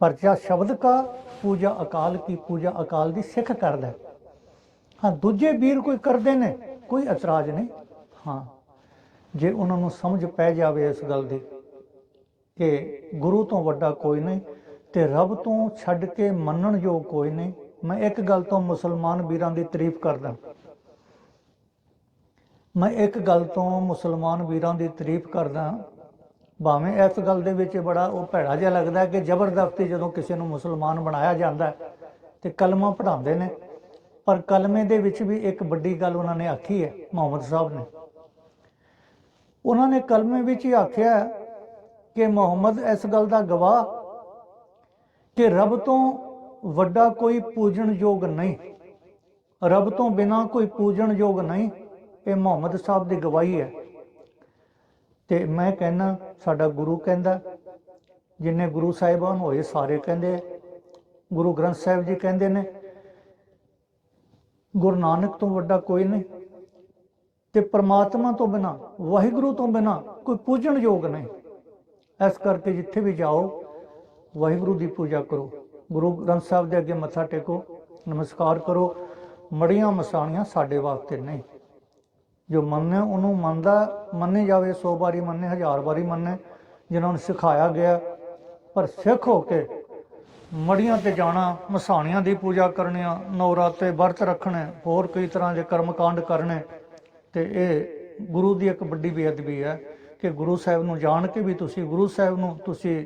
ਪਰਚਾ ਸ਼ਬਦ ਕਾ, ਪੂਜਾ ਅਕਾਲ ਕੀ, ਪੂਜਾ ਅਕਾਲ ਦੀ ਸਿੱਖ ਕਰਦਾ ਹਾਂ, ਦੂਜੇ ਵੀਰ ਕੋਈ ਕਰਦੇ ਨੇ, ਕੋਈ ਇਤਰਾਜ਼ ਨਹੀਂ। ਹਾਂ, ਜੇ ਉਹਨਾਂ ਨੂੰ ਸਮਝ ਪੈ ਜਾਵੇ ਇਸ ਗੱਲ ਦੀ ਕਿ ਗੁਰੂ ਤੋਂ ਵੱਡਾ ਕੋਈ ਨਹੀਂ ਤੇ ਰੱਬ ਤੋਂ ਛੱਡ ਕੇ ਮੰਨਣ ਯੋਗ ਕੋਈ ਨਹੀਂ, ਮੈਂ ਇੱਕ ਗੱਲ ਤੋਂ ਮੁਸਲਮਾਨ ਵੀਰਾਂ ਦੀ ਤਾਰੀਫ ਕਰਦਾ। ਮੈਂ ਇੱਕ ਗੱਲ ਤੋਂ ਮੁਸਲਮਾਨ ਵੀਰਾਂ ਦੀ ਤਾਰੀਫ ਕਰਦਾ ਭਾਵੇਂ ਇਸ ਗੱਲ ਦੇ ਵਿੱਚ ਬੜਾ ਉਹ ਭੈੜਾ ਜਿਹਾ ਲੱਗਦਾ ਕਿ ਜ਼ਬਰਦਸਤੀ ਜਦੋਂ ਕਿਸੇ ਨੂੰ ਮੁਸਲਮਾਨ ਬਣਾਇਆ ਜਾਂਦਾ ਤੇ ਕਲਮਾ ਪੜਾਉਂਦੇ ਨੇ। ਪਰ ਕਲਮੇ ਦੇ ਵਿੱਚ ਵੀ ਇੱਕ ਵੱਡੀ ਗੱਲ ਉਹਨਾਂ ਨੇ ਆਖੀ ਹੈ, ਮੁਹੰਮਦ ਸਾਹਿਬ ਨੇ। ਉਹਨਾਂ ਨੇ ਕਲਮੇ ਵਿੱਚ ਹੀ ਆਖਿਆ ਕਿ ਮੁਹੰਮਦ ਇਸ ਗੱਲ ਦਾ ਗਵਾਹ ਕਿ ਰੱਬ ਤੋਂ ਵੱਡਾ ਕੋਈ ਪੂਜਣ ਯੋਗ ਨਹੀਂ। ਰੱਬ ਤੋਂ ਬਿਨਾ ਕੋਈ ਪੂਜਣ ਯੋਗ ਨਹੀਂ, ਇਹ ਮੁਹੰਮਦ ਸਾਹਿਬ ਦੀ ਗਵਾਹੀ ਹੈ। ਤੇ ਮੈਂ ਕਹਿੰਨਾ ਸਾਡਾ ਗੁਰੂ ਕਹਿੰਦਾ। ਜਿੰਨੇ ਗੁਰੂ ਸਾਹਿਬਾਨ ਹੋਏ, ਸਾਰੇ ਕਹਿੰਦੇ ਆ। ਗੁਰੂ ਗ੍ਰੰਥ ਸਾਹਿਬ ਜੀ ਕਹਿੰਦੇ ਨੇ, ਗੁਰੂ ਨਾਨਕ ਤੋਂ ਵੱਡਾ ਕੋਈ ਨਹੀਂ ਤੇ ਪ੍ਰਮਾਤਮਾ ਤੋਂ ਬਿਨਾ, ਵਾਹਿਗੁਰੂ ਤੋਂ ਬਿਨਾ ਕੋਈ ਪੂਜਣ ਯੋਗ ਨਹੀਂ। ਇਸ ਕਰਕੇ ਜਿੱਥੇ ਵੀ ਜਾਓ, ਵਾਹਿਗੁਰੂ ਦੀ ਪੂਜਾ ਕਰੋ। ਗੁਰੂ ਗ੍ਰੰਥ ਸਾਹਿਬ ਦੇ ਅੱਗੇ ਮੱਥਾ ਟੇਕੋ, ਨਮਸਕਾਰ ਕਰੋ। ਮੜੀਆਂ ਮਸਾਣੀਆਂ ਸਾਡੇ ਵਾਸਤੇ ਨਹੀਂ। ਜੋ ਮੰਨੇ ਉਹਨੂੰ ਮੰਨਦਾ, ਮੰਨੇ ਜਾਵੇ 100 ਵਾਰੀ ਮੰਨੇ, ਹਜ਼ਾਰ ਵਾਰੀ ਮੰਨੇ, ਜਿਨ੍ਹਾਂ ਨੂੰ ਸਿਖਾਇਆ ਗਿਆ। ਪਰ ਸਿੱਖ ਹੋ ਕੇ ਮੜੀਆਂ ਤੇ ਜਾਣਾ, ਮਸਾਣੀਆਂ ਦੀ ਪੂਜਾ ਕਰਨੀਆਂ ਨਵਰਾਤੇ ਵਰਤ ਰੱਖਣੇ, ਹੋਰ ਕਈ ਤਰ੍ਹਾਂ ਦੇ ਕਰਮਕਾਂਡ ਕਰਨੇ, ਤੇ ਇਹ ਗੁਰੂ ਦੀ ਇੱਕ ਵੱਡੀ ਬੇਅਦਬੀ ਹੈ ਕਿ ਗੁਰੂ ਸਾਹਿਬ ਨੂੰ ਜਾਣ ਕੇ ਵੀ ਤੁਸੀਂ ਗੁਰੂ ਸਾਹਿਬ ਨੂੰ ਤੁਸੀਂ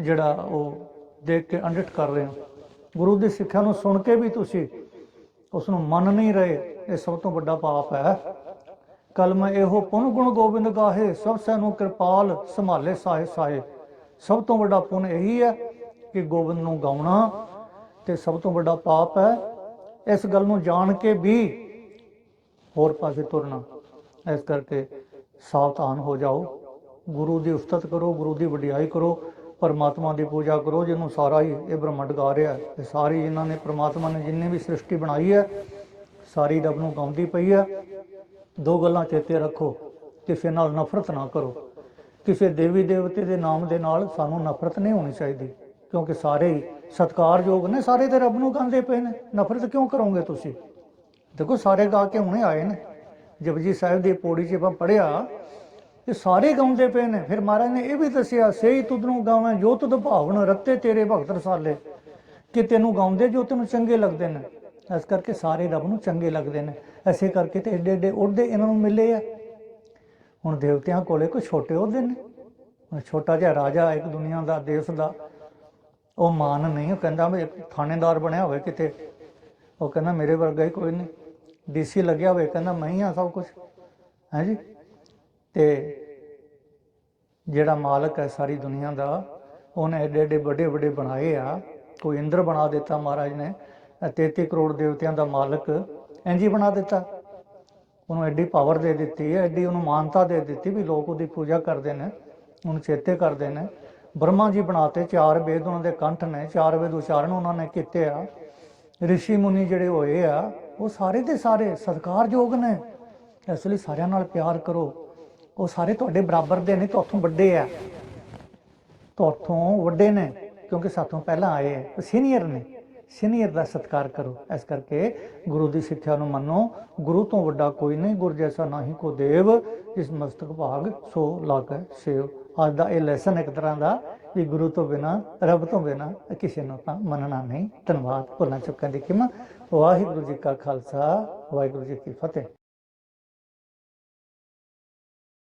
ਜਿਹੜਾ ਉਹ ਦੇਖ ਕੇ ਅੰਡਿਤ ਕਰ ਰਹੇ ਹੋ। ਗੁਰੂ ਦੀ ਸਿੱਖਿਆ ਨੂੰ ਸੁਣ ਕੇ ਵੀ ਤੁਸੀਂ ਉਸ ਨੂੰ ਮੰਨ ਨਹੀਂ ਰਹੇ, ਇਹ ਸਭ ਤੋਂ ਵੱਡਾ ਪਾਪ ਹੈ। ਕਲਮ ਇਹੋ ਪੁਨ ਗੁਣ ਗੋਬਿੰਦ ਗਾਹੇ, ਸਭ ਸੈਨੂੰ ਕਿਰਪਾਲ ਸੰਭਾਲੇ ਸਾਹੇ ਸਾਹੇ। ਸਭ ਤੋਂ ਵੱਡਾ ਪੁੰਨ ਇਹੀ ਹੈ ਕਿ ਗੋਬਿੰਦ ਨੂੰ ਗਾਉਣਾ ਤੇ ਸਭ ਤੋਂ ਵੱਡਾ ਪਾਪ ਹੈ ਇਸ ਗੱਲ ਨੂੰ ਜਾਣ ਕੇ ਵੀ ਹੋਰ ਪਾਸੇ ਤੁਰਨਾ। ਇਸ ਕਰਕੇ ਸਾਵਧਾਨ ਹੋ ਜਾਓ। ਗੁਰੂ ਦੀ ਉਸਤਤ ਕਰੋ, ਗੁਰੂ ਦੀ ਵਡਿਆਈ ਕਰੋ, ਪਰਮਾਤਮਾ ਦੀ ਪੂਜਾ ਕਰੋ, ਜਿਹਨੂੰ ਸਾਰਾ ਹੀ ਇਹ ਬ੍ਰਹਮੰਡ ਗਾ ਰਿਹਾ ਹੈ। ਤੇ ਸਾਰੀ ਇਹਨਾਂ ਨੇ, ਪਰਮਾਤਮਾ ਨੇ ਜਿੰਨੇ ਵੀ ਸ੍ਰਿਸ਼ਟੀ ਬਣਾਈ ਹੈ, ਸਾਰੀ ਰੱਬ ਨੂੰ ਗਾਉਂਦੀ ਪਈ ਹੈ। ਦੋ ਗੱਲਾਂ ਚੇਤੇ ਰੱਖੋ, ਕਿਸੇ ਨਾਲ ਨਫ਼ਰਤ ਨਾ ਕਰੋ। ਕਿਸੇ ਦੇਵੀ ਦੇਵਤੇ ਦੇ ਨਾਮ ਦੇ ਨਾਲ ਸਾਨੂੰ ਨਫ਼ਰਤ ਨਹੀਂ ਹੋਣੀ ਚਾਹੀਦੀ, ਕਿਉਂਕਿ ਸਾਰੇ ਹੀ ਸਤਿਕਾਰਯੋਗ ਨੇ, ਸਾਰੇ ਤੇ ਰੱਬ ਨੂੰ ਗਾਉਂਦੇ ਪਏ ਨੇ। ਨਫ਼ਰਤ ਕਿਉਂ ਕਰੋਗੇ ਤੁਸੀਂ? ਦੇਖੋ, ਸਾਰੇ ਗਾ ਕੇ ਹੁਣੇ ਆਏ ਨੇ। ਜਪਜੀ ਸਾਹਿਬ ਦੀ ਪੌੜੀ 'ਚ ਆਪਾਂ ਪੜਿਆ ਤੇ ਸਾਰੇ ਗਾਉਂਦੇ ਪਏ ਨੇ। ਫਿਰ ਮਹਾਰਾਜ ਨੇ ਇਹ ਵੀ ਦੱਸਿਆ ਸਹੀ ਤੁਧ ਨੂੰ ਗਾਵਾਂ, ਜੋ ਤੁਧ ਭਾਵਨ ਰੱਤੇ ਤੇਰੇ ਭਗਤ ਰਸਾਲੇ। ਕਿ ਤੈਨੂੰ ਗਾਉਂਦੇ ਜੋ ਤੈਨੂੰ ਚੰਗੇ ਲੱਗਦੇ ਨੇ। ਇਸ ਕਰਕੇ ਸਾਰੇ ਰੱਬ ਨੂੰ ਚੰਗੇ ਲੱਗਦੇ ਨੇ। ਐਸੇ ਕਰਕੇ ਤੇ ਏਡੇ ਏਡੇ ਉਹਦੇ ਇਹਨਾਂ ਨੂੰ ਮਿਲੇ ਆ। ਹੁਣ ਦੇਵਤਿਆਂ ਕੋਲੇ ਕੋਈ ਛੋਟੇ ਉਹਦੇ ਨੇ। ਹੁਣ ਛੋਟਾ ਜਿਹਾ ਰਾਜਾ ਇੱਕ ਦੁਨੀਆ ਦਾ, ਦੇਸ਼ ਦਾ, ਉਹ ਮਾਨ ਨਹੀਂ, ਉਹ ਕਹਿੰਦਾ ਵੀ ਥਾਣੇਦਾਰ ਬਣਿਆ ਹੋਵੇ ਕਿਤੇ। ਉਹ ਕਹਿੰਦਾ ਮੇਰੇ ਵਰਗਾ ਹੀ ਕੋਈ ਨਹੀਂ। ਡੀਸੀ ਲੱਗਿਆ ਹੋਵੇ, ਕਹਿੰਦਾ ਮੈਂ ਹੀ ਆ ਸਭ ਕੁਝ ਹੈ ਜੀ? ਤੇ ਜਿਹੜਾ ਮਾਲਕ ਹੈ ਸਾਰੀ ਦੁਨੀਆ ਦਾ, ਉਹਨੇ ਏਡੇ ਏਡੇ ਵੱਡੇ ਵੱਡੇ ਬਣਾਏ ਆ। ਕੋਈ ਇੰਦਰ ਬਣਾ ਦਿੱਤਾ ਮਹਾਰਾਜ ਨੇ। ਇਹ 33 ਕਰੋੜ ਦੇਵਤਿਆਂ ਦਾ ਮਾਲਕ ਇੰਜ ਹੀ ਬਣਾ ਦਿੱਤਾ। ਉਹਨੂੰ ਐਡੀ ਪਾਵਰ ਦੇ ਦਿੱਤੀ ਹੈ, ਐਡੀ ਉਹਨੂੰ ਮਾਨਤਾ ਦੇ ਦਿੱਤੀ ਵੀ ਲੋਕ ਉਹਦੀ ਪੂਜਾ ਕਰਦੇ ਨੇ, ਉਹਨੂੰ ਚੇਤੇ ਕਰਦੇ ਨੇ। ਬ੍ਰਹਮਾ ਜੀ ਬਣਾਤੇ ਚਾਰ ਵੇਦ ਉਹਨਾਂ ਦੇ ਕੰਠ ਨੇ, ਚਾਰ ਵੇਦ ਉਚਾਰਨ ਉਹਨਾਂ ਨੇ ਕੀਤੇ ਆ। ਰਿਸ਼ੀ ਮੁਨੀ ਜਿਹੜੇ ਹੋਏ ਆ, ਉਹ ਸਾਰੇ ਦੇ ਸਾਰੇ ਸਤਿਕਾਰਯੋਗ ਨੇ। ਇਸ ਲਈ ਸਾਰਿਆਂ ਨਾਲ ਪਿਆਰ ਕਰੋ। ਉਹ ਸਾਰੇ ਤੁਹਾਡੇ ਬਰਾਬਰ ਦੇ ਨੇ, ਤੁਹਾਥੋਂ ਵੱਡੇ ਆ। ਤੁਹਾਥੋਂ ਵੱਡੇ ਨੇ, ਕਿਉਂਕਿ ਸਾਥੋਂ ਪਹਿਲਾਂ ਆਏ ਆ ਸੀਨੀਅਰ ਨੇ। ਸੀਨੀਅਰ ਦਾ ਸਤਿਕਾਰ ਕਰੋ। ਇਸ ਕਰਕੇ ਗੁਰੂ ਦੀ ਸਿੱਖਿਆ ਨੂੰ ਮੰਨੋ। ਗੁਰੂ ਤੋਂ ਵੱਡਾ ਕੋਈ ਨਹੀਂ, ਗੁਰ ਜੈਸਾ ਨਾਹੀ ਕੋ ਦੇਵ, ਜਿਸ ਮਸਤਕ ਭਾਗ ਸੋ ਲਾਗੈ ਸੇਵ। ਅੱਜ ਦਾ ਇਹ ਲੈਸਨ ਇੱਕ ਤਰ੍ਹਾਂ ਦਾ ਵੀ ਗੁਰੂ ਤੋਂ ਬਿਨਾ, ਰੱਬ ਤੋਂ ਬਿਨਾ ਕਿਸੇ ਨੂੰ ਤਾਂ ਮੰਨਣਾ ਨਹੀਂ। ਧੰਨਵਾਦ। ਭੁੱਲਾਂ ਚੁੱਕਾਂ ਦੀ ਕਿਮਾ ਵਾਹਿਗੁਰੂ ਜੀ ਕਾ ਖਾਲਸਾ, ਵਾਹਿਗੁਰੂ ਜੀ ਕੀ ਫਤਿਹ।